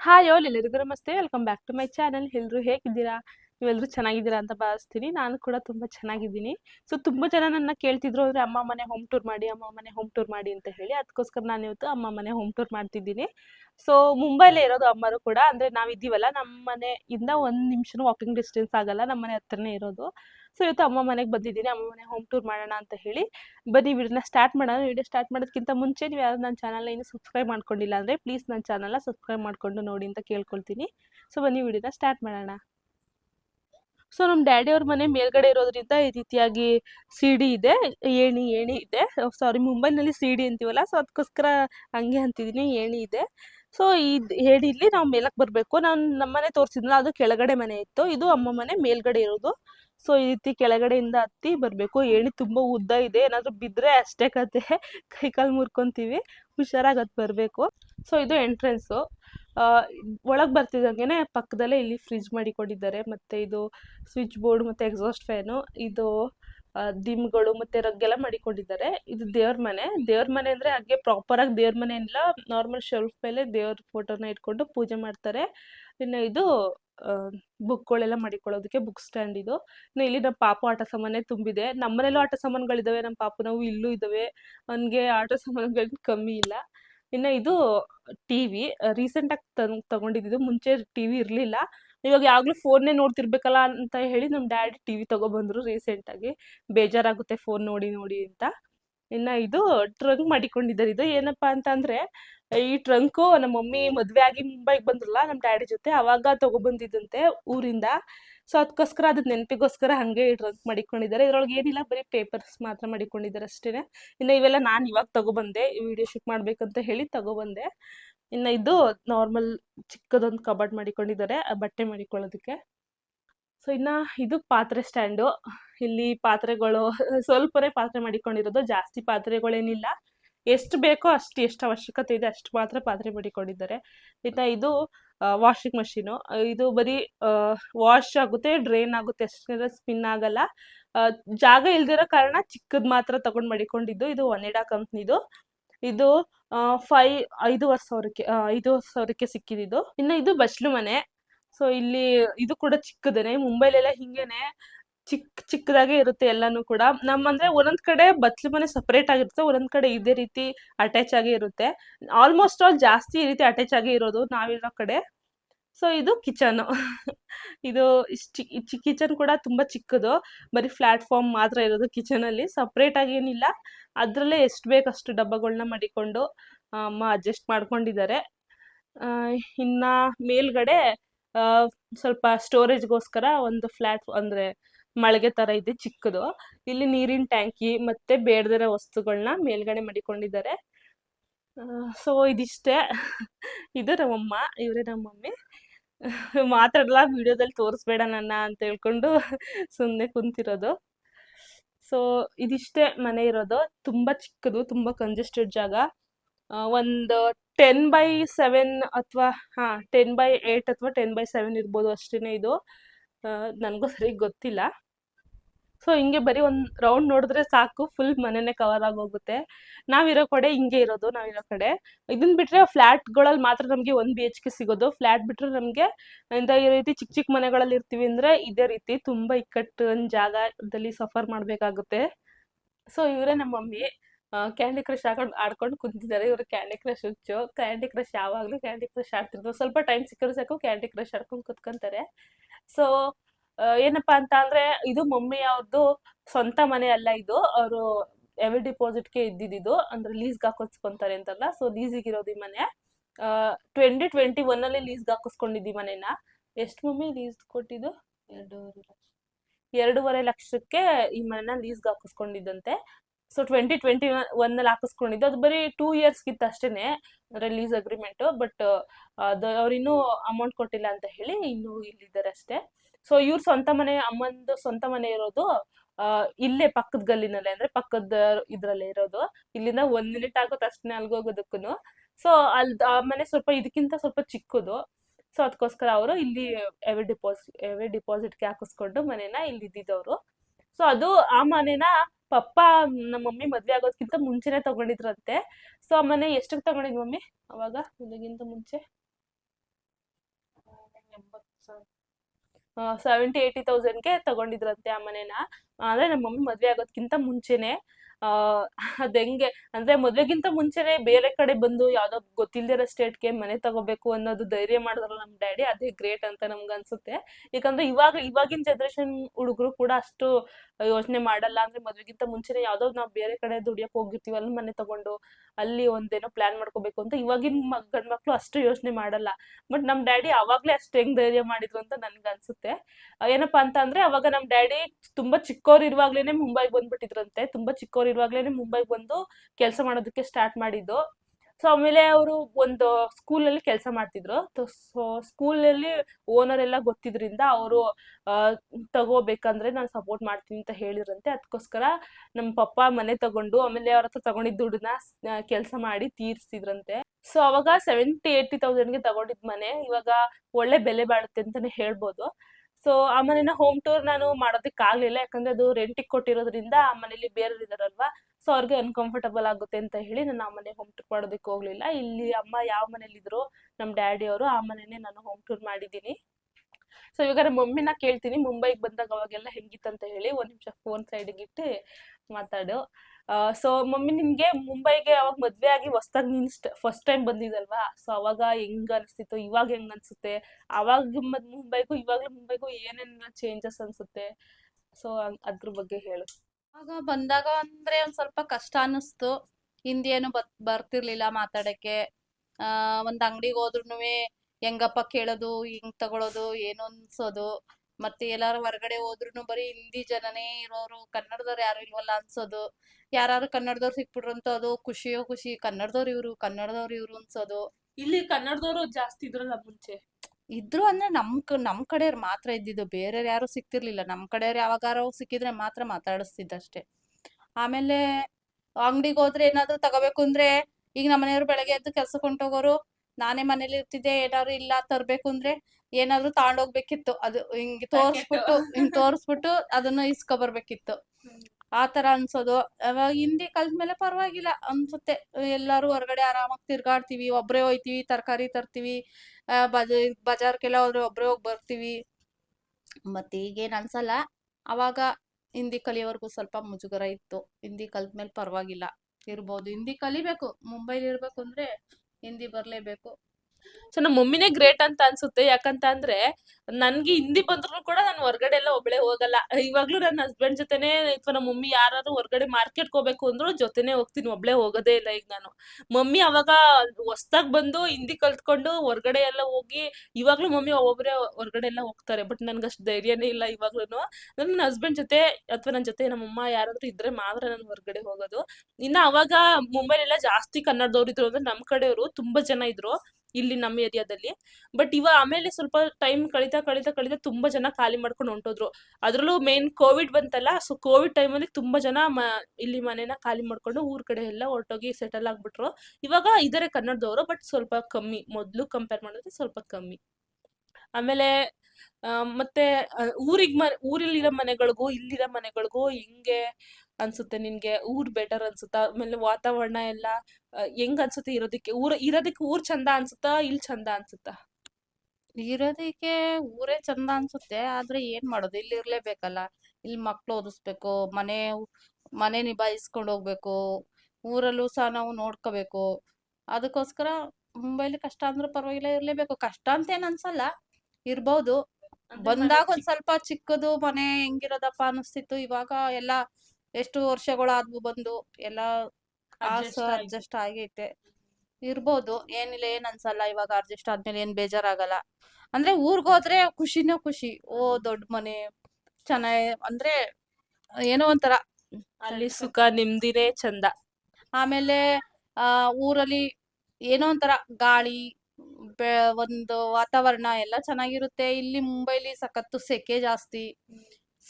Hi all ಎಲ್ಲರಿಗೂ ನಮಸ್ತೆ. Welcome back to my channel ಎಲ್ಲರೂ ಹೇಗಿದ್ದೀರಾ? ನೀವೆಲ್ಲರೂ ಚೆನ್ನಾಗಿದ್ದೀರಾ ಅಂತ ಭಾವಿಸ್ತೀನಿ. ನಾನು ಕೂಡ ತುಂಬ ಚೆನ್ನಾಗಿದ್ದೀನಿ. ಸೊ ತುಂಬ ಜನ ನನ್ನ ಕೇಳ್ತಿದ್ರು ಅಂದರೆ, ಅಮ್ಮ ಮನೆ ಹೋಮ್ ಟೂರ್ ಮಾಡಿ, ಅಮ್ಮ ಮನೆ ಹೋಮ್ ಟೂರ್ ಮಾಡಿ ಅಂತ ಹೇಳಿ. ಅದಕ್ಕೋಸ್ಕರ ನಾನು ಇವತ್ತು ಅಮ್ಮ ಮನೆ ಹೋಮ್ ಟೂರ್ ಮಾಡ್ತಿದ್ದೀನಿ. ಸೊ ಮುಂಬೈಲೇ ಇರೋದು ಅಮ್ಮರು ಕೂಡ. ಅಂದರೆ ನಾವಿದ್ದೀವಲ್ಲ ನಮ್ಮ ಮನೆಯಿಂದ ಒಂದು ನಿಮಿಷನೂ ವಾಕಿಂಗ್ ಡಿಸ್ಟೆನ್ಸ್ ಆಗಲ್ಲ. ನಮ್ಮ ಮನೆ ಹತ್ರನೇ ಇರೋದು. ಸೊ ಇವತ್ತು ಅಮ್ಮ ಮನೆಗೆ ಬಂದಿದ್ದೀನಿ. ಅಮ್ಮ ಮನೆ ಹೋಮ್ ಟೂರ್ ಮಾಡೋಣ ಅಂತ ಹೇಳಿ. ಬನ್ನಿ, ವಿಡಿಯೋನ ಸ್ಟಾರ್ಟ್ ಮಾಡೋಣ. ವಿಡಿಯೋ ಸ್ಟಾರ್ಟ್ ಮಾಡೋದಕ್ಕಿಂತ ಮುಂಚೆ ನೀವು ಯಾರು ನನ್ನ ಚಾನಲ್ನ ಇನ್ನೂ ಸಬ್ಸ್ಕ್ರೈಬ್ ಮಾಡ್ಕೊಂಡಿಲ್ಲ ಅಂದರೆ ಪ್ಲೀಸ್ ನನ್ನ ಚಾನಲ್ನ ಸಬ್ಸ್ಕ್ರೈಬ್ ಮಾಡ್ಕೊಂಡು ನೋಡಿ ಅಂತ ಕೇಳ್ಕೊಳ್ತೀನಿ. ಸೊ ಬನ್ನಿ, ವಿಡಿಯೋನ ಸ್ಟಾರ್ಟ್ ಮಾಡೋಣ. ಸೊ ನಮ್ಮ ಡ್ಯಾಡಿ ಅವ್ರ ಮನೆ ಮೇಲ್ಗಡೆ ಇರೋದ್ರಿಂದ ಈ ರೀತಿಯಾಗಿ ಸಿಡಿ ಇದೆ, ಏಣಿ ಏಣಿ ಇದೆ. ಸಾರಿ ಮುಂಬೈನಲ್ಲಿ ಸಿಡಿ ಅಂತೀವಲ್ಲ ಸೊ ಅದಕ್ಕೋಸ್ಕರ ಹಂಗೆ ಅಂತಿದ್ದೀನಿ ಏಣಿ ಇದೆ. ಸೊ ಈ ಏಣಿಲಿ ನಾವು ಮೇಲಕ್ಕೆ ಬರಬೇಕು. ನಾನು ನಮ್ಮನೆ ತೋರಿಸಿದ್ನಲ್ಲ, ಅದು ಕೆಳಗಡೆ ಮನೆ ಇತ್ತು. ಇದು ಅಮ್ಮ ಮನೆ ಮೇಲ್ಗಡೆ ಇರೋದು. ಸೊ ಈ ರೀತಿ ಕೆಳಗಡೆಯಿಂದ ಹತ್ತಿ ಬರಬೇಕು. ಏಣಿ ತುಂಬ ಉದ್ದ ಇದೆ. ಏನಾದರೂ ಬಿದ್ದರೆ ಅಷ್ಟೇ ಕತೆ. ಕೈಕಾಲು ಮುರ್ಕೊಂತೀವಿ. ಹುಷಾರಾಗಿ ಅದು ಬರಬೇಕು. ಸೊ ಇದು ಎಂಟ್ರೆನ್ಸು ಒಳಗೆ ಬರ್ತಿದ್ದಂಗೆ ಪಕ್ಕದಲ್ಲೇ ಇಲ್ಲಿ ಫ್ರಿಜ್ ಮಾಡಿಕೊಂಡಿದ್ದಾರೆ ಮತ್ತು ಇದು ಸ್ವಿಚ್ ಬೋರ್ಡ್ ಮತ್ತು ಎಕ್ಸಾಸ್ಟ್ ಫ್ಯಾನು ಇದು ದಿಮ್ಗಳು ಮತ್ತು ರಗ್ಗೆಲ್ಲ ಮಾಡಿಕೊಂಡಿದ್ದಾರೆ ಇದು ದೇವ್ರ ಮನೆ. ದೇವ್ರ ಮನೆ ಅಂದರೆ ಹಾಗೆ ಪ್ರಾಪರಾಗಿ ದೇವ್ರ ಮನೆ ಎಲ್ಲ ನಾರ್ಮಲ್ ಶೆಲ್ಫ್ ಮೇಲೆ ದೇವ್ರ ಫೋಟೋನ ಇಟ್ಕೊಂಡು ಪೂಜೆ ಮಾಡ್ತಾರೆ. ಇನ್ನು ಇದು ಬುಕ್ಗಳೆಲ್ಲ ಮಾಡಿಕೊಳ್ಳೋದಕ್ಕೆ ಬುಕ್ ಸ್ಟ್ಯಾಂಡ್ ಇದು. ಇನ್ನು ಇಲ್ಲಿ ನಮ್ಮ ಪಾಪು ಆಟ ಸಾಮಾನೇ ತುಂಬಿದೆ. ನಮ್ಮನೇಲೂ ಆಟ ಸಾಮಾನುಗಳಿದಾವೆ ನಮ್ಮ ಪಾಪು ನಾವು ಇಲ್ಲೂ ಇದ್ದಾವೆ ಅವನಿಗೆ ಆಟ ಸಾಮಾನುಗಳು ಕಮ್ಮಿ ಇಲ್ಲ. ಇನ್ನು ಇದು ಟಿ ವಿ ರೀಸೆಂಟಾಗಿ ತಂದು ತಗೊಂಡಿದ್ದು ಮುಂಚೆ ಟಿ ವಿ ಇರಲಿಲ್ಲ. ಇವಾಗ ಯಾವಾಗಲೂ ಫೋನ್ನೇ ನೋಡ್ತಿರ್ಬೇಕಲ್ಲ ಅಂತ ಹೇಳಿ ನಮ್ಮ ಡ್ಯಾಡಿ ಟಿ ವಿ ರೀಸೆಂಟ್ ರೀಸೆಂಟಾಗಿ ಬೇಜಾರಾಗುತ್ತೆ ಫೋನ್ ನೋಡಿ ನೋಡಿ ಅಂತ. ಇನ್ನು ಇದು ಟ್ರಂಕ್ ಮಾಡಿಕೊಂಡಿದ್ದಾರೆ. ಇದು ಏನಪ್ಪ ಅಂತಂದರೆ ಈ ಟ್ರಂಕು ನಮ್ಮ ಮಮ್ಮಿ ಮದುವೆ ಆಗಿ ಮುಂಬೈಗೆ ಬಂದ್ರಲ್ಲ ನಮ್ಮ ಡ್ಯಾಡಿ ಜೊತೆ, ಅವಾಗ ತೊಗೊಬಂದಿದ್ದಂತೆ ಊರಿಂದ. ಸೊ ಅದಕ್ಕೋಸ್ಕರ ಅದು ನೆನಪಿಗೋಸ್ಕರ ಹಂಗೆ ಇಡ್ರ ಮಾಡಿಕೊಂಡಿದ್ದಾರೆ. ಇದ್ರೊಳಗೆ ಏನಿಲ್ಲ, ಬರೀ ಪೇಪರ್ಸ್ ಮಾತ್ರ ಮಾಡಿಕೊಂಡಿದ್ದಾರೆ ಅಷ್ಟೇ ಇನ್ನು ಇವೆಲ್ಲ ನಾನು ಇವಾಗ ತಗೊಬಂದೆ. ವಿಡಿಯೋ ಶೂಟ್ ಮಾಡ್ಬೇಕಂತ ಹೇಳಿ ತಗೊಬಂದೆ. ಇನ್ನ ಇದು ನಾರ್ಮಲ್ ಚಿಕ್ಕದೊಂದು ಕಬಾರ್ಡ್ ಮಾಡಿಕೊಂಡಿದ್ದಾರೆ ಬಟ್ಟೆ ಮಾಡಿಕೊಳ್ಳೋದಕ್ಕೆ. ಸೊ ಇನ್ನ ಇದು ಪಾತ್ರೆ ಸ್ಟ್ಯಾಂಡು ಇಲ್ಲಿ ಪಾತ್ರೆಗಳು ಸ್ವಲ್ಪನೇ ಪಾತ್ರೆ ಮಾಡಿಕೊಂಡಿರೋದು. ಜಾಸ್ತಿ ಪಾತ್ರೆಗಳೇನಿಲ್ಲ. ಎಷ್ಟು ಬೇಕೋ ಅಷ್ಟು, ಎಷ್ಟು ಅವಶ್ಯಕತೆ ಇದೆ ಅಷ್ಟು ಮಾತ್ರ ಪಾತ್ರೆ ಮಾಡಿಕೊಂಡಿದ್ದಾರೆ. ಇನ್ನು ಇದು ವಾಷಿಂಗ್ ಮಷೀನು ಇದು ಬರೀ ವಾಶ್ ಆಗುತ್ತೆ ಡ್ರೈನ್ ಆಗುತ್ತೆ ಅಷ್ಟೇ ಸ್ಪಿನ್ ಆಗಲ್ಲ. ಜಾಗ ಇಲ್ದಿರೋ ಕಾರಣ ಚಿಕ್ಕದ್ ಮಾತ್ರ ತಗೊಂಡ್ ಮಡಿಕೊಂಡಿದ್ದು. ಇದು ಒನೆಡಾ ಕಂಪ್ನಿದು ಇದು ಫೈ ಐದೂವರೆ ಸಾವಿರಕ್ಕೆ ಐದು ಸಾವಿರಕ್ಕೆ ಸಿಕ್ಕಿದ್ದು ಇನ್ನು ಇದು ಬಚ್ಲು ಮನೆ. ಸೊ ಇಲ್ಲಿ ಇದು ಕೂಡ ಚಿಕ್ಕದೇನೆ. ಮುಂಬೈಲೆಲ್ಲ ಹಿಂಗೇನೆ. ಚಿಕ್ಕ ಚಿಕ್ಕದಾಗೆ ಇರುತ್ತೆ ಎಲ್ಲಾನು ಕೂಡ. ನಮ್ಮಂದ್ರೆ ಒಂದೊಂದ್ ಕಡೆ ಬತ್ಲು ಮನೆ ಸಪರೇಟ್ ಆಗಿರುತ್ತೆ, ಒಂದೊಂದ್ ಕಡೆ ಇದೇ ರೀತಿ ಅಟ್ಯಾಚ್ ಆಗಿ ಇರುತ್ತೆ. ಆಲ್ಮೋಸ್ಟ್ ಆಲ್ ಜಾಸ್ತಿ ಈ ರೀತಿ ಅಟ್ಯಾಚ್ ಆಗಿ ಇರೋದು ನಾವಿರೋ ಕಡೆ. ಸೊ ಇದು ಕಿಚನ್ ಇದು ಚಿಕ್ಕ ಕಿಚನ್ ಕೂಡ ತುಂಬಾ ಚಿಕ್ಕದು. ಬರೀ ಪ್ಲಾಟ್ಫಾರ್ಮ್ ಮಾತ್ರ ಇರೋದು ಕಿಚನ್ ಅಲ್ಲಿ. ಸಪ್ರೇಟ್ ಆಗಿ ಏನಿಲ್ಲ. ಅದ್ರಲ್ಲೇ ಎಷ್ಟು ಬೇಕಷ್ಟು ಡಬ್ಬಗಳನ್ನ ಮಾಡಿಕೊಂಡು ಅಮ್ಮ ಅಡ್ಜಸ್ಟ್ ಮಾಡ್ಕೊಂಡಿದ್ದಾರೆ. ಇನ್ನ ಮೇಲ್ಗಡೆ ಸ್ವಲ್ಪ ಸ್ಟೋರೇಜ್ಗೋಸ್ಕರ ಒಂದು ಫ್ಲಾಟ್ ಅಂದ್ರೆ ಮಳಿಗೆ ತರ ಇದೆ ಚಿಕ್ಕದು. ಇಲ್ಲಿ ನೀರಿನ ಟ್ಯಾಂಕಿ ಮತ್ತೆ ಬೇಡದಿರೋ ವಸ್ತುಗಳನ್ನ ಮೇಲ್ಗಡೆ ಮಡಿಕೊಂಡಿದ್ದಾರೆ. ಸೊ ಇದಿಷ್ಟೇ. ಇದು ನಮ್ಮಮ್ಮ ಇವರೇ ನಮ್ಮ ಮಮ್ಮಿ ಮಾತಾಡಲ್ಲ ವಿಡಿಯೋದಲ್ಲಿ ತೋರಿಸ್ಬೇಡ ನನ್ನ ಅಂತ ಹೇಳ್ಕೊಂಡು ಸುಮ್ಮನೆ ಕುಂತಿರೋದು. ಸೊ ಇದಿಷ್ಟೇ ಮನೆ ಇರೋದು. ತುಂಬಾ ಚಿಕ್ಕದು, ತುಂಬಾ ಕಂಜೆಸ್ಟೆಡ್ ಜಾಗ. ಒಂದು ಟೆನ್ ಬೈ ಸೆವೆನ್ ಅಥವಾ, ಹಾ ಟೆನ್ ಬೈ ಏಟ್ ಅಥವಾ ಟೆನ್ ಬೈ ಸೆವೆನ್ ಇರ್ಬೋದು ಅಷ್ಟೇ ಇದು. ನನಗೂ ಸರಿ ಗೊತ್ತಿಲ್ಲ. ಸೊ ಹಿಂಗೆ ಬರೀ ಒಂದು ರೌಂಡ್ ನೋಡಿದ್ರೆ ಸಾಕು ಫುಲ್ ಮನೆನೇ ಕವರ್ ಆಗೋಗುತ್ತೆ. ನಾವಿರೋ ಕಡೆ ಹಿಂಗೆ ಇರೋದು, ನಾವಿರೋ ಕಡೆ. ಇದನ್ನ ಬಿಟ್ರೆ ಫ್ಲ್ಯಾಟ್ಗಳಲ್ಲಿ ಮಾತ್ರ ನಮಗೆ ಒಂದು ಬಿ ಎಚ್ ಕೆ ಸಿಗೋದು. ಫ್ಲ್ಯಾಟ್ ಬಿಟ್ರೆ ನಮಗೆ ಇಂಥ ಈ ರೀತಿ ಚಿಕ್ಕ ಚಿಕ್ಕ ಮನೆಗಳಲ್ಲಿ ಇರ್ತೀವಿ ಅಂದ್ರೆ ಇದೇ ರೀತಿ ತುಂಬಾ ಇಕ್ಕಟ್ಟು ಜಾಗದಲ್ಲಿ ಸಫರ್ ಮಾಡಬೇಕಾಗುತ್ತೆ. ಸೊ ಇವರೇ ನಮ್ಮ ಮಮ್ಮಿ. ಕ್ಯಾಂಡಿ ಕ್ರಶ್ ಹಾಕೊಂಡು ಆಡ್ಕೊಂಡು ಕುಂತಿದ್ದಾರೆ. ಇವರು ಕ್ಯಾಂಡಿ ಕ್ರಶ್ ಹುಚ್ಚು. ಕ್ಯಾಂಡಿ ಕ್ರಶ್ ಯಾವಾಗಲೂ ಕ್ಯಾಂಡಿ ಕ್ರಶ್ ಆಡ್ತಿರ್ತಾರೆ ಸ್ವಲ್ಪ ಟೈಮ್ ಸಿಕ್ಕರೆ ಸಾಕು ಕ್ಯಾಂಡಿ ಕ್ರಶ್ ಆಡ್ಕೊಂಡು ಕುತ್ಕೊಂತಾರೆ. ಸೊ ಏನಪ್ಪಾ ಅಂತ ಅಂದ್ರೆ ಇದು ಮಮ್ಮಿ ಅವ್ರದ್ದು ಸ್ವಂತ ಮನೆ ಅಲ್ಲ ಇದು. ಅವರು ಎವಿ ಡಿಪಾಸಿಟ್ಗೆ ಇದ್ದಿದ್ದು ಅಂದ್ರೆ ಲೀಸ್ಗೆ ಹಾಕಿಸ್ಕೊಂತಾರೆ ಅಂತಲ್ಲ. ಸೊ ಲೀಸಿಗೆ ಇರೋದು ಈ ಮನೆ. ಟ್ವೆಂಟಿ ಟ್ವೆಂಟಿ ಒನ್ ಅಲ್ಲಿ ಲೀಸ್ಗೆ ಹಾಕಿಸ್ಕೊಂಡಿದ್ದೀವಿ ಮನೆನ. ಎಷ್ಟು ಮಮ್ಮಿ ಲೀಸ್ ಕೊಟ್ಟಿದ್ದು? ಎರಡೂವರೆ ಲಕ್ಷ. ಎರಡೂವರೆ ಲಕ್ಷಕ್ಕೆ ಈ ಮನೆನ ಲೀಸ್ಗೆ ಹಾಕಿಸ್ಕೊಂಡಿದ್ದಂತೆ. ಸೊ ಟ್ವೆಂಟಿ ಟ್ವೆಂಟಿ ಒನ್ ಅಲ್ಲಿ ಹಾಕಿಸ್ಕೊಂಡಿದ್ದು. ಅದು ಬರೀ ಟೂ ಇಯರ್ಸ್ಗಿತ್ತು ಅಷ್ಟೇನೆ ರಿಲೀಸ್ ಅಗ್ರಿಮೆಂಟ್ ಬಟ್ ಅದು ಅವ್ರಿನ್ನೂ ಅಮೌಂಟ್ ಕೊಟ್ಟಿಲ್ಲ ಅಂತ ಹೇಳಿ ಇನ್ನೂ ಇಲ್ಲಿದ್ದಾರೆ ಅಷ್ಟೇ. ಸೊ ಇವ್ರ ಸ್ವಂತ ಮನೆ, ಅಮ್ಮಂದು ಸ್ವಂತ ಮನೆ ಇರೋದು ಇಲ್ಲೇ ಪಕ್ಕದ ಗಲ್ಲಿನಲ್ಲೇ ಅಂದ್ರೆ ಪಕ್ಕದ ಇದ್ರಲ್ಲೇ ಇರೋದು. ಇಲ್ಲಿಂದ ಒಂದ್ ಮಿನಿಟ್ ಅಷ್ಟೇ ಅಲ್ಗೋಗೋದಕ್ಕೂ ಸೊ ಅಲ್ ಆ ಮನೆ ಸ್ವಲ್ಪ ಇದಕ್ಕಿಂತ ಸ್ವಲ್ಪ ಚಿಕ್ಕದು. ಸೊ ಅದಕ್ಕೋಸ್ಕರ ಅವರು ಇಲ್ಲಿ ಎವೆ ಡಿಪಾಸಿಟ್ ಎವೆ ಡಿಪಾಸಿಟ್ಗೆ ಹಾಕಿಸ್ಕೊಂಡು ಮನೇನ ಇಲ್ಲಿ ಇದ್ದಿದ್ದವರು ಸೊ ಅದು ಆ ಮನೆನ ಪಪ್ಪ, ನಮ್ಮ ಮಮ್ಮಿ ಮದ್ವೆ ಆಗೋದ್ಕಿಂತ ಮುಂಚೆನೆ ತಗೊಂಡಿದ್ರಂತೆ. ಸೊ ಆ ಮನೆ ಎಷ್ಟಕ್ಕೆ ತಗೊಂಡಿದ್ ಮಮ್ಮಿ? ಅವಾಗ ಇದಕ್ಕಿಂತ ಮುಂಚೆ? ಸೆವೆಂಟಿ ಏಯ್ಟಿ ತೌಸಂಡ್ಗೆ ತಗೊಂಡಿದ್ರಂತೆ ಆ ಮನೇನ. ಅಂದ್ರೆ ನಮ್ಮ ಮಮ್ಮಿ ಮದ್ವೆ ಆಗೋದ್ಕಿಂತ ಮುಂಚೆನೆ ಅದ್ ಹೆಂಗೆ, ಅಂದ್ರೆ ಮದ್ವೆಗಿಂತ ಮುಂಚೆನೆ ಬೇರೆ ಕಡೆ ಬಂದು ಯಾವ್ದೋ ಗೊತ್ತಿಲ್ದಿರೋ ಸ್ಟೇಟ್ಗೆ ಮನೆ ತಗೋಬೇಕು ಅನ್ನೋದು ಧೈರ್ಯ ಮಾಡಿದ್ರಲ್ಲ ನಮ್ ಡ್ಯಾಡಿ, ಅದೇ ಗ್ರೇಟ್ ಅಂತ ನಮ್ಗೆ ಅನ್ಸುತ್ತೆ ಯಾಕಂದ್ರೆ ಇವಾಗ, ಇವಾಗಿನ ಜನರೇಷನ್ ಹುಡುಗರು ಕೂಡ ಅಷ್ಟು ಯೋಚನೆ ಮಾಡಲ್ಲ ಅಂದ್ರೆ ಮದ್ವೆಗಿಂತ ಮುಂಚೆನೆ ಯಾವ್ದೋ ನಾವ್ ಬೇರೆ ಕಡೆ ದುಡಿಯಕ್ ಹೋಗಿರ್ತೀವಿ, ಅಲ್ಲಿ ಮನೆ ತಗೊಂಡು ಅಲ್ಲಿ ಒಂದೇನೋ ಪ್ಲಾನ್ ಮಾಡ್ಕೋಬೇಕು ಅಂತ ಇವಾಗಿನ ಗಂಡ್ ಮಕ್ಳು ಅಷ್ಟು ಯೋಚನೆ ಮಾಡಲ್ಲ. ಬಟ್ ನಮ್ ಡ್ಯಾಡಿ ಅವಾಗ್ಲೇ ಅಷ್ಟು ಹೆಂಗ್ ಧೈರ್ಯ ಮಾಡಿದ್ರು ಅಂತ ನನ್ಗೆ ಅನ್ಸುತ್ತೆ. ಏನಪ್ಪಾ ಅಂತ ಅಂದ್ರೆ ಅವಾಗ ನಮ್ ಡ್ಯಾಡಿ ತುಂಬಾ ಚಿಕ್ಕವ್ರು ಇರುವಾಗ್ಲೇನೆ ಮುಂಬೈಗ್ ಬಂದ್ಬಿಟ್ಟಿದ್ರಂತೆ. ತುಂಬಾ ಚಿಕ್ಕವ್ರು ಇರುವಾಗ್ಲೇನೆ ಮುಂಬೈಗೆ ಬಂದು ಕೆಲಸ ಮಾಡೋದಕ್ಕೆ ಸ್ಟಾರ್ಟ್ ಮಾಡಿದ್ದು. ಸೊ ಆಮೇಲೆ ಅವರು ಒಂದು ಸ್ಕೂಲ್ ಅಲ್ಲಿ ಕೆಲಸ ಮಾಡ್ತಿದ್ರು. ಸೊ ಸ್ಕೂಲಲ್ಲಿ ಓನರ್ ಎಲ್ಲ ಗೊತ್ತಿದ್ರಿಂದ ಅವರು ತಗೋಬೇಕಂದ್ರೆ ನಾನು ಸಪೋರ್ಟ್ ಮಾಡ್ತೀನಿ ಅಂತ ಹೇಳಿದ್ರಂತೆ. ಅದಕ್ಕೋಸ್ಕರ ನಮ್ಮ ಪಪ್ಪ ಮನೆ ತಗೊಂಡು ಆಮೇಲೆ ಅವ್ರ ಹತ್ರ ತಗೊಂಡಿದ್ದ ದುಡ್ಡನ್ನ ಕೆಲಸ ಮಾಡಿ ತೀರ್ಸ್ತಿದ್ರಂತೆ ಸೊ ಅವಾಗ ಸೆವೆಂಟಿ ಏಯ್ಟಿ ತೌಸಂಡ್ಗೆ ತಗೊಂಡಿದ್ ಮನೆ. ಇವಾಗ ಒಳ್ಳೆ ಬೆಲೆ ಬಾಳುತ್ತೆ ಅಂತಾನೆ ಹೇಳ್ಬೋದು. ಸೊ ಆ ಮನೇನ ಹೋಮ್ ಟೂರ್ ನಾನು ಮಾಡೋದಕ್ಕೆ ಆಗ್ಲಿಲ್ಲ. ಯಾಕಂದ್ರೆ ಅದು ರೆಂಟಿಗೆ ಕೊಟ್ಟಿರೋದ್ರಿಂದ ಆ ಮನೇಲಿ ಬೇರೆ ಇದಾರಲ್ವಾ? ಸೊ ಅವ್ರಿಗೆ ಅನ್ಕಂಫರ್ಟಬಲ್ ಆಗುತ್ತೆ ಅಂತ ಹೇಳಿ ನಾನು ಆ ಮನೆ ಹೋಮ್ ಟೂರ್ ಮಾಡೋದಕ್ಕೆ ಹೋಗ್ಲಿಲ್ಲ. ಇಲ್ಲಿ ಅಮ್ಮ ಯಾವ ಮನೇಲಿ ಇದ್ರು ನಮ್ಮ ಡ್ಯಾಡಿ ಅವರು ಆ ಮನೇನೆ ನಾನು ಹೋಮ್ ಟೂರ್ ಮಾಡಿದ್ದೀನಿ. ಸೊ ಇವಾಗ ನಮ್ಮ ಮಮ್ಮಿನ ಕೇಳ್ತೀನಿ. ಮುಂಬೈಗೆ ಬಂದಾಗ ಅವಾಗೆಲ್ಲ ಹೆಂಗಿತ್ತಂತ ಹೇಳಿ ಒಂದ್ ನಿಮಿಷ ಫೋನ್ ಸೈಡ್ಗೆ ಇಟ್ಟು ಮಾತಾಡು. ಸೊ ಮಮ್ಮಿ ನಿಮಗೆ ಮುಂಬೈಗೆ ಅವಾಗ ಮದ್ವೆ ಆಗಿ ಹೊಸ್ದಾಗ್ ನೀನ್ ಫಸ್ಟ್ ಟೈಮ್ ಬಂದಿದಲ್ವಾ ಸೊ ಅವಾಗ ಹೆಂಗ್ ಅನಿಸ್ತಿತ್ತು? ಇವಾಗ ಹೆಂಗ್ ಅನ್ಸುತ್ತೆ? ಅವಾಗ ಮುಂಬೈಗೂ, ಇವಾಗ್ಲೂ ಮುಂಬೈಗೂ ಏನೇನೆಲ್ಲ ಚೇಂಜಸ್ ಅನ್ಸುತ್ತೆ? ಸೊ ಅದ್ರ ಬಗ್ಗೆ ಹೇಳು. ಆಗ ಬಂದಾಗ ಅಂದ್ರೆ ಒಂದ್ ಸ್ವಲ್ಪ ಕಷ್ಟ ಅನ್ನಿಸ್ತು. ಹಿಂದಿ ಏನು ಬರ್ತಿರ್ಲಿಲ್ಲ ಮಾತಾಡಕ್ಕೆ. ಆ, ಒಂದ್ ಅಂಗಡಿಗೆ ಹೋದ್ರುನುವೆ ಹೆಂಗಪ್ಪ ಕೇಳೋದು, ಹಿಂಗ್ ತಗೊಳೋದು, ಏನು ಅನ್ಸೋದು. ಮತ್ತೆ ಎಲ್ಲಾರು ಹೊರಗಡೆ ಹೋದ್ರು ಬರೀ ಹಿಂದಿ ಜನನೇ ಇರೋರು ಕನ್ನಡದವ್ರು ಯಾರು ಇಲ್ವಲ್ಲ ಅನ್ಸೋದು. ಯಾರು ಕನ್ನಡದವ್ರು ಸಿಕ್ಬಿಟ್ರು ಅಂತ ಅದು ಖುಷಿಯೋ ಖುಷಿ. ಕನ್ನಡದವ್ರು ಇವ್ರು ಕನ್ನಡದವ್ರು ಇವ್ರು ಅನ್ಸೋದು. ಇಲ್ಲಿ ಕನ್ನಡದವರು ಜಾಸ್ತಿ ಇದ್ರಲ್ಲ ಮುಂಚೆ. ಇದ್ರು ಅಂದ್ರೆ ನಮ್ ನಮ್ ಕಡೆಯವ್ರು ಮಾತ್ರ ಇದ್ದಿದ್ದು. ಬೇರೆ ಯಾರು ಸಿಕ್ತಿರ್ಲಿಲ್ಲ. ನಮ್ ಕಡೆಯವ್ರು ಯಾವಾಗಾರ ಸಿಕ್ಕಿದ್ರೆ ಮಾತ್ರ ಮಾತಾಡಿಸ್ತಿದ್ದಷ್ಟೇ ಆಮೇಲೆ ಅಂಗಡಿಗೆ ಹೋದ್ರೆ ಏನಾದ್ರು ತಗೋಬೇಕು ಅಂದ್ರೆ ಈಗ ನಮ್ಮ ಮನೆಯವ್ರು ಬೆಳಗ್ಗೆ ಎದ್ದು ಕೆಲ್ಸಕ್ಕೆ ಹೊಂಟೋಗೋರು ನಾನೇ ಮನೇಲಿ ಇರ್ತಿದ್ದೆ ಏನಾದ್ರು ಇಲ್ಲ ತರ್ಬೇಕು ಅಂದ್ರೆ ಏನಾದ್ರು ತಗೊಂಡೋಗ್ಬೇಕಿತ್ತು ಅದು ಹಿಂಗ್ ತೋರ್ಸ್ಬಿಟ್ಟು ಹಿಂಗ್ ತೋರ್ಸ್ಬಿಟ್ಟು ಅದನ್ನ ಇಸ್ಕೊ ಬರ್ಬೇಕಿತ್ತು ಆತರ ತರ ಅನ್ಸೋದು. ಅವಾಗ ಹಿಂದಿ ಕಲ್ತ್ಮೇಲೆ ಪರವಾಗಿಲ್ಲ ಅನ್ಸುತ್ತೆ. ಎಲ್ಲಾರು ಹೊರಗಡೆ ಆರಾಮಾಗಿ ತಿರ್ಗಾಡ್ತೀವಿ ಒಬ್ರೇ ಹೋಯ್ತಿವಿ ತರಕಾರಿ ತರ್ತೀವಿ ಆ, ಬಜ ಬಜಾರ್ಗೆಲ್ಲ ಹೋದ್ರೆ ಒಬ್ರೇ ಹೋಗಿ ಬರ್ತೀವಿ. ಮತ್ತೆ ಈಗೇನ್ ಅನ್ಸಲ್ಲ ಅವಾಗ ಹಿಂದಿ ಕಲಿಯೋವರೆಗೂ ಸ್ವಲ್ಪ ಮುಜುಗರ ಇತ್ತು. ಹಿಂದಿ ಕಲ್ತ್ಮೇಲೆ ಪರವಾಗಿಲ್ಲ. ಇರ್ಬೋದು. ಹಿಂದಿ ಕಲಿಬೇಕು. ಮುಂಬೈಲಿ ಇರ್ಬೇಕು ಅಂದ್ರೆ ಹಿಂದಿ ಬರ್ಲೇಬೇಕು. ಸೊ ನಮ್ಮ ಮಮ್ಮಿನೇ ಗ್ರೇಟ್ ಅಂತ ಅನ್ಸುತ್ತೆ. ಯಾಕಂತ ಅಂದ್ರೆ ನನ್ಗೆ ಹಿಂದಿ ಬಂದ್ರು ಕೂಡ ನಾನು ಹೊರ್ಗಡೆ ಎಲ್ಲ ಒಬ್ಳೆ ಹೋಗಲ್ಲ. ಇವಾಗ್ಲೂ ನನ್ನ ಹಸ್ಬೆಂಡ್ ಜೊತೆನೆ ಅಥವಾ ನಮ್ಮ ಮಮ್ಮಿ ಯಾರಾದ್ರೂ ಹೊರ್ಗಡೆ ಮಾರ್ಕೆಟ್ ಹೋಗ್ಬೇಕು ಅಂದ್ರು ಜೊತೆನೆ ಹೋಗ್ತೀನಿ. ಒಬ್ಳೆ ಹೋಗೋದೇ ಇಲ್ಲ ಈಗ ನಾನು. ಮಮ್ಮಿ ಅವಾಗ ಹೊಸ್ದಾಗ್ ಬಂದು ಹಿಂದಿ ಕಲ್ತ್ಕೊಂಡು ಹೊರ್ಗಡೆ ಎಲ್ಲ ಹೋಗಿ, ಇವಾಗ್ಲೂ ಮಮ್ಮಿ ಒಬ್ಬೊಬ್ರೆ ಹೊರ್ಗಡೆ ಎಲ್ಲ ಹೋಗ್ತಾರೆ. ಬಟ್ ನನ್ಗೆ ಅಷ್ಟು ಧೈರ್ಯನೇ ಇಲ್ಲ ಇವಾಗ್ಲೂ ನನ್ನ ಹಸ್ಬೆಂಡ್ ಜೊತೆ ಅಥವಾ ನನ್ನ ಜೊತೆ ನಮ್ಮಮ್ಮ ಯಾರಾದ್ರೂ ಇದ್ರೆ ಮಾತ್ರ ನಾನು ಹೊರ್ಗಡೆ ಹೋಗೋದು. ಇನ್ನ ಅವಾಗ ಮುಂಬೈಲೆಲ್ಲ ಜಾಸ್ತಿ ಕನ್ನಡದವ್ರು ಇದ್ರು ಅಂದ್ರೆ ನಮ್ ಕಡೆಯವರು ತುಂಬಾ ಜನ ಇದ್ರು. ಇಲ್ಲಿ ನಮ್ಮ ಏರಿಯಾದಲ್ಲಿ. ಬಟ್ ಇವ ಆಮೇಲೆ ಸ್ವಲ್ಪ ಟೈಮ್ ಕಳೀತಾ ಕಳೀತಾ ಕಳೀತಾ ತುಂಬಾ ಜನ ಖಾಲಿ ಮಾಡ್ಕೊಂಡು ಹೊಂಟೋದ್ರು. ಅದ್ರಲ್ಲೂ ಮೇನ್ ಕೋವಿಡ್ ಬಂತಲ್ಲ ಸೊ ಕೋವಿಡ್ ಟೈಮಲ್ಲಿ ತುಂಬಾ ಜನ ಮ, ಇಲ್ಲಿ ಮನೆನ ಖಾಲಿ ಮಾಡ್ಕೊಂಡು ಊರ್ ಕಡೆ ಎಲ್ಲ ಹೊರಟೋಗಿ ಸೆಟಲ್ ಆಗ್ಬಿಟ್ರು. ಇವಾಗ ಇದಾರೆ ಕನ್ನಡದವರು ಬಟ್ ಸ್ವಲ್ಪ ಕಮ್ಮಿ. ಮೊದ್ಲು ಕಂಪೇರ್ ಮಾಡಿದ್ರೆ ಸ್ವಲ್ಪ ಕಮ್ಮಿ. ಆಮೇಲೆ ಮತ್ತೆ ಊರಿಗೆ ಮ ಊರಲ್ಲಿರೋ ಮನೆಗಳಿಗೂ, ಇಲ್ಲಿರೋ ಮನೆಗಳಿಗೂ ಹಿಂಗೆ ಅನ್ಸುತ್ತೆ ನಿನ್ಗೆ? ಊರ್ ಬೆಟರ್ ಅನ್ಸುತ್ತಾ? ಆಮೇಲೆ ವಾತಾವರಣ ಎಲ್ಲ ಹೆಂಗ್ ಅನ್ಸುತ್ತೆ ಇರೋದಕ್ಕೆ? ಊರ್ ಇರೋದಕ್ಕೆ ಊರ್ ಚಂದ ಅನ್ಸುತ್ತಾ ಇಲ್ಲಿ ಚಂದ ಅನ್ಸುತ್ತಾ? ಇರೋದಕ್ಕೆ ಊರೇ ಚಂದ ಅನ್ಸುತ್ತೆ ಆದ್ರೆ ಏನ್ ಮಾಡೋದು? ಇಲ್ಲಿ ಇರ್ಲೇಬೇಕಲ್ಲ. ಇಲ್ಲಿ ಮಕ್ಳು ಓದಿಸ್ಬೇಕು ಮನೆ ಮನೆ ನಿಭಾಯಿಸ್ಕೊಂಡು ಹೋಗ್ಬೇಕು ಊರಲ್ಲೂ ಸಹ ನಾವು ನೋಡ್ಕೋಬೇಕು. ಅದಕ್ಕೋಸ್ಕರ ಮುಂಬೈಲಿ ಕಷ್ಟ ಅಂದ್ರೆ ಪರವಾಗಿಲ್ಲ ಇರ್ಲೇಬೇಕು. ಕಷ್ಟ ಅಂತ ಏನ್ ಅನ್ಸಲ್ಲ. ಇರ್ಬೋದು. ಬಂದಾಗ ಒಂದ್ ಸ್ವಲ್ಪ ಚಿಕ್ಕದು ಮನೆ ಹೆಂಗಿರೋದಪ್ಪ ಅನಿಸ್ತಿತ್ತು. ಇವಾಗ ಎಲ್ಲ ಎಷ್ಟು ವರ್ಷಗಳಾದ್ವು ಬಂದು ಎಲ್ಲ Adjust ಅಡ್ಜಸ್ಟ್ ಆಗೈತೆ. ಇರ್ಬೋದು ಏನಿಲ್ಲ ಏನ್ ಅನ್ಸಲ್ಲ ಇವಾಗ ಅಡ್ಜಸ್ಟ್ ಆದ್ಮೇಲೆ ಏನ್ ಬೇಜಾರಾಗಲ್ಲ. ಅಂದ್ರೆ ಊರ್ಗ್ ಹೋದ್ರೆ ಖುಷಿನೋ ಖುಷಿ. ಓ ದೊಡ್ಡ ಮನೆ ಚೆನ್ನಾಗಿ ಅಂದ್ರೆ ಏನೋ ಒಂಥರ. ಅಲ್ಲಿ ಸುಖ ನಿಮ್ದಿನೇ ಚಂದ. ಆಮೇಲೆ ಆ ಊರಲ್ಲಿ ಏನೋ ಒಂಥರ ಗಾಳಿ ಒಂದು ವಾತಾವರಣ ಎಲ್ಲ ಚೆನ್ನಾಗಿರುತ್ತೆ. ಇಲ್ಲಿ ಮುಂಬೈಲಿ ಸಖತ್ತು ಸೆಕೆ ಜಾಸ್ತಿ.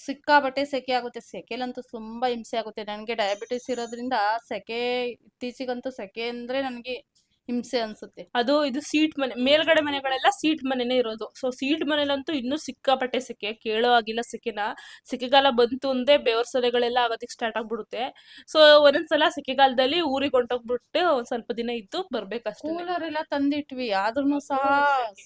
ಸಿಕ್ಕಾಬಟ್ಟೆ ಸೆಕೆ ಆಗುತ್ತೆ. ಸೆಕೆಲಂತೂ ತುಂಬಾ ಹಿಂಸೆ ಆಗುತ್ತೆ. ನನಗೆ ಡಯಾಬಿಟಿಸ್ ಇರೋದ್ರಿಂದ ಸೆಕೆ, ಇತ್ತೀಚಿಗಂತೂ ಸೆಕೆ ಅಂದ್ರೆ ನನಗೆ ಹಿಂಸೆ ಅನ್ಸುತ್ತೆ. ಅದು ಇದು ಸೀಟ್ ಮನೆ ಮೇಲ್ಗಡೆ ಮನೆಗಳೆಲ್ಲ ಸೀಟ್ ಮನೆನೇ ಇರೋದು. ಸೊ ಸೀಟ್ ಮನೇಲಂತೂ ಇನ್ನೂ ಸಿಕ್ಕಾಪಟ್ಟೆ ಸೆಕೆ ಕೇಳೋ ಆಗಿಲ್ಲ ಸೆಕೆನ ಸೆಕೆಗಾಲ ಬಂತು ಅಂದ್ರೆ ಬೇವರ್ ಸೊಲೆಗಳೆಲ್ಲ ಆಗೋದಕ್ಕೆ ಸ್ಟಾರ್ಟ್ ಆಗ್ಬಿಡುತ್ತೆ. ಸೊ ಒಂದೊಂದ್ಸಲ ಸೆಕೆಗಾಲದಲ್ಲಿ ಊರಿಗೆ ಹೊಂಟೋಗ್ಬಿಟ್ಟು ಒಂದ್ ಸ್ವಲ್ಪ ದಿನ ಇದ್ದು ಬರ್ಬೇಕಷ್ಟೇ. ಕೂಲರ್ ಎಲ್ಲ ತಂದಿಟ್ವಿ ಆದ್ರೂ ಸಹ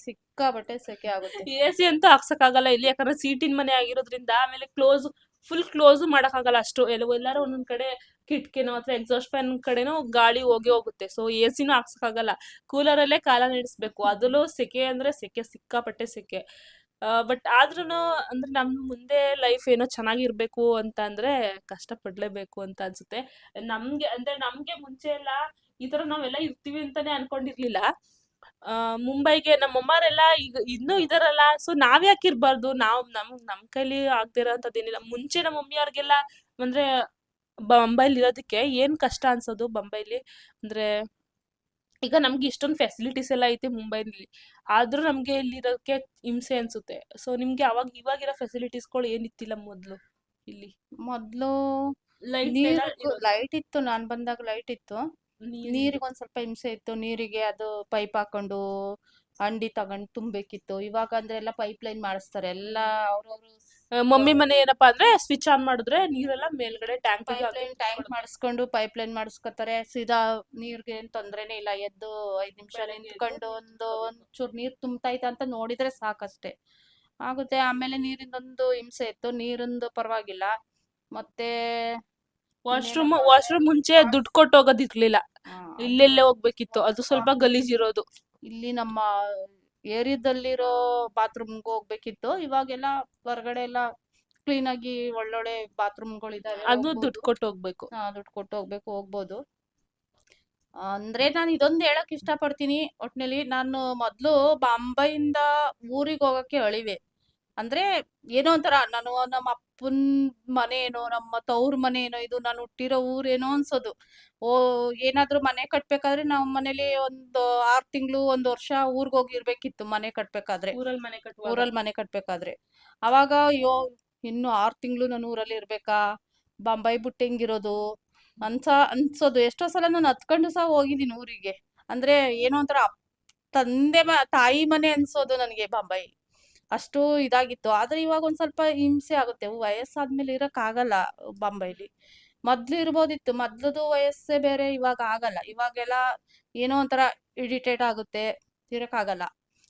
ಸಿಕ್ಕಾಪಟ್ಟೆ ಸೆಕೆ ಆಗುತ್ತೆ. ಎ ಸಿ ಅಂತೂ ಹಾಕ್ಸಕ್ಕಾಗಲ್ಲ ಇಲ್ಲಿ ಯಾಕಂದ್ರೆ ಸೀಟಿನ ಮನೆ ಆಗಿರೋದ್ರಿಂದ ಆಮೇಲೆ ಕ್ಲೋಸ್ ಫುಲ್ ಕ್ಲೋಸ್ ಮಾಡಕ್ಕಾಗಲ್ಲ ಅಷ್ಟು. ಎಲ್ಲ ಎಲ್ಲಾರು ಒಂದೊಂದ್ ಕಡೆ ಕಿಟಕಿನೋ ಅಥವಾ ಎಕ್ಸಾಸ್ಟ್ ಫ್ಯಾನ್ ಕಡೆನೋ ಗಾಳಿ ಹೋಗಿ ಹೋಗುತ್ತೆ. ಸೊ ಎ ಸಿನೂ ಹಾಕ್ಸಕ್ಕಾಗಲ್ಲ ಕೂಲರಲ್ಲೇ ಕಾಲ ನಡೆಸ್ಬೇಕು. ಅದರಲ್ಲೂ ಸೆಕೆ ಅಂದ್ರೆ ಸೆಕೆ, ಸಿಕ್ಕಾಪಟ್ಟೆ ಸೆಕೆ. ಬಟ್ ಆದ್ರೂ ಅಂದ್ರೆ ನಮ್ ಮುಂದೆ ಲೈಫ್ ಏನೋ ಚೆನ್ನಾಗಿರ್ಬೇಕು ಅಂತ ಅಂದ್ರೆ ಕಷ್ಟ ಪಡ್ಲೇಬೇಕು ಅಂತ ಅನ್ಸುತ್ತೆ. ನಮ್ಗೆ, ಅಂದ್ರೆ ನಮ್ಗೆ ಮುಂಚೆ ಎಲ್ಲ ಈ ತರ ನಾವೆಲ್ಲ ಇರ್ತೀವಿ ಅಂತಾನೆ ಅನ್ಕೊಂಡಿರ್ಲಿಲ್ಲ. ಆ ಮುಂಬೈಗೆ ನಮ್ಮಮ್ಮರೆಲ್ಲ ಈಗ ಇನ್ನೂ ಇದಾರಲ್ಲ ಸೊ ನಾವ್ ಯಾಕೆ ಇರ್ಬಾರ್ದು ನಾವ್ ನಮ್ ನಮ್ ಕೈಲಿ ಆಗ್ದಿರೋ ಅಂತದೇನಿಲ್ಲ ಮುಂಚೆ ನಮ್ಮ ಮಮ್ಮಿಯವ್ರಿಗೆಲ್ಲ ಅಂದ್ರೆ ಬಂಬೈಲಿ ಇರೋದಕ್ಕೆ ಏನ್ ಕಷ್ಟ ಅನ್ಸೋದು ಬಂಬೈಲಿ ಅಂದ್ರೆ ಈಗ ನಮ್ಗೆ ಇಷ್ಟೊಂದು ಫೆಸಿಲಿಟೀಸ್ ಎಲ್ಲ ಐತೆ ಮುಂಬೈನಲ್ಲಿ. ಆದ್ರೂ ನಮ್ಗೆ ಇಲ್ಲಿರೋಕ್ಕೆ ಹಿಂಸೆ ಅನ್ಸುತ್ತೆ. ಸೊ ನಿಮ್ಗೆ ಅವಾಗ ಇವಾಗಿರೋ ಫೆಸಿಲಿಟೀಸ್ಗಳು ಏನಿತ್ತಿಲ್ಲ ಮೊದ್ಲು ಇಲ್ಲಿ? ಮೊದ್ಲು ಲೈಟ್ ಲೈಟ್ ಇತ್ತು. ನಾನ್ ಬಂದಾಗ ಲೈಟ್ ಇತ್ತು. ನೀರಿಗೆ ಒಂದ್ ಸ್ವಲ್ಪ ಹಿಂಸೆ ಇತ್ತು. ನೀರಿಗೆ ಅದು ಪೈಪ್ ಹಾಕೊಂಡು ಅಂಡಿ ತಗೊಂಡ್ ತುಂಬೇಕಿತ್ತು ಇವಾಗ ಅಂದ್ರೆ ಎಲ್ಲ ಪೈಪ್ ಲೈನ್ ಮಾಡಿಸ್ತಾರೆ. ಎಲ್ಲ ಅವ್ರವ್ರು ಮಮ್ಮಿ ಮನೆ ಏನಪ್ಪಾ ಅಂದ್ರೆ ಸ್ವಿಚ್ ಆನ್ ಮಾಡಿದ್ರೆ ನೀರೆಲ್ಲ ಮೇಲ್ಗಡೆ ಟ್ಯಾಂಕ್ ಪೈಪ್ ಲೈನ್ ಟ್ಯಾಂಕ್ ಮಾಡಿಸ್ಕೊಂಡು ಪೈಪ್ ಲೈನ್ ಮಾಡಿಸ್ಕೊತಾರೆ. ಸೀದಾ ನೀರ್ಗೆ ಏನ್ ತೊಂದ್ರೆನೇ ಇಲ್ಲ. ಎದ್ದು ಐದ್ ನಿಮಿಷ ಬೆಳಗ್ಗೆ ಎದ್ದು ನಿಂತ್ಕೊಂಡು ಒಂದು ಒಂಚೂರ್ ನೀರ್ ತುಂಬ್ತೈತ ಅಂತ ನೋಡಿದ್ರೆ ಸಾಕಷ್ಟೇ. ಆಗುತ್ತೆ. ಆಮೇಲೆ ನೀರಿಂದೊಂದು ಹಿಂಸೆ ಇತ್ತು. ನೀರಿಂದು ಪರವಾಗಿಲ್ಲ. ಮತ್ತೆ ವಾಶ್ರೂಮ್ ವಾಶ್ರೂಮ್ ಮುಂಚೆ ದುಡ್ಡು ಕೊಟ್ಟು ಹೋಗೋದಿರ್ಲಿಲ್ಲ ಇಲ್ಲೆಲ್ಲೇ ಹೋಗ್ಬೇಕಿತ್ತು. ಅದು ಸ್ವಲ್ಪ ಗಲೀಜ್ ಇರೋದು. ಇಲ್ಲಿ ನಮ್ಮ ಏರಿಯಾದಲ್ಲಿರೋ ಬಾತ್ರೂಮ್ಗೆ ಹೋಗ್ಬೇಕಿತ್ತು. ಇವಾಗೆಲ್ಲ ಹೊರಗಡೆ ಎಲ್ಲ ಕ್ಲೀನ್ ಆಗಿ ಒಳ್ಳೊಳ್ಳೆ ಬಾತ್ರೂಮ್ಗಳಿದಾವೆ ಅದು ದುಡ್ಡು ಕೊಟ್ಟು ಹೋಗ್ಬೇಕು. ಹಾ ದುಡ್ಡು ಕೊಟ್ಟು ಹೋಗ್ಬೇಕು ಹೋಗ್ಬೋದು. ಅಂದ್ರೆ ನಾನು ಇದೊಂದು ಹೇಳಕ್ ಇಷ್ಟಪಡ್ತೀನಿ. ಒಟ್ನಲ್ಲಿ ನಾನು ಮೊದ್ಲು ಬಾಂಬೆಯಿಂದ ಊರಿಗೆ ಹೋಗಕ್ಕೆ ಅಳಿವೆ. ಅಂದ್ರೆ ಏನೋ ಒಂಥರ ನಾನು ನಮ್ಮ ಅಪ್ಪನ್ ಮನೆ ಏನೋ ನಮ್ಮ ತವ್ರ ಮನೆ ಏನೋ ಇದು ನಾನು ಹುಟ್ಟಿರೋ ಊರೇನೋ ಅನ್ಸೋದು. ಓ ಏನಾದ್ರೂ ಮನೆ ಕಟ್ಬೇಕಾದ್ರೆ ನಾವು ಮನೇಲಿ ಒಂದು ಆರ್ ತಿಂಗಳು ಒಂದ್ ವರ್ಷ ಊರ್ಗ್ ಹೋಗಿರ್ಬೇಕಿತ್ತು ಮನೆ ಕಟ್ಬೇಕಾದ್ರೆ. ಊರಲ್ಲಿ ಮನೆ ಕಟ್ಟುವಾಗ ಊರಲ್ಲಿ ಮನೆ ಕಟ್ಬೇಕಾದ್ರೆ. ಅವಾಗ ಅಯ್ಯೋ ಇನ್ನು ಆರ್ ತಿಂಗಳು ನಾನು ಊರಲ್ಲಿ ಇರ್ಬೇಕಾ? ಬಾಂಬೈ ಬಿಟ್ಟು ಹೆಂಗಿರೋದು? ಅನ್ಸ ಅನ್ಸೋದು. ಎಷ್ಟೋ ಸಲ ನಾನು ಹತ್ಕೊಂಡು ಸಹ ಹೋಗಿದ್ದೀನಿ ಊರಿಗೆ. ಅಂದ್ರೆ ಏನೋ ಒಂಥರ ತಂದೆ ಮ ತಾಯಿ ಮನೆ ಅನ್ಸೋದು ನನಗೆ ಬಾಂಬೈ. ಅಷ್ಟು ಇದಾಗಿತ್ತು. ಆದ್ರೆ ಇವಾಗ ಒಂದ್ ಸ್ವಲ್ಪ ಹಿಂಸೆ ಆಗುತ್ತೆ. ವಯಸ್ಸಾದ್ಮೇಲೆ ಇರಕ್ ಆಗಲ್ಲ ಬಾಂಬೈಲಿ ಮೊದ್ಲು ಇರ್ಬೋದಿತ್ತು. ಮೊದ್ಲದು ವಯಸ್ಸೇ ಬೇರೆ, ಇವಾಗ ಆಗಲ್ಲ. ಇವಾಗೆಲ್ಲ ಏನೋ ಒಂಥರ ಇರಿಟೇಟ್ ಆಗುತ್ತೆ, ಇರಕ್ ಆಗಲ್ಲ.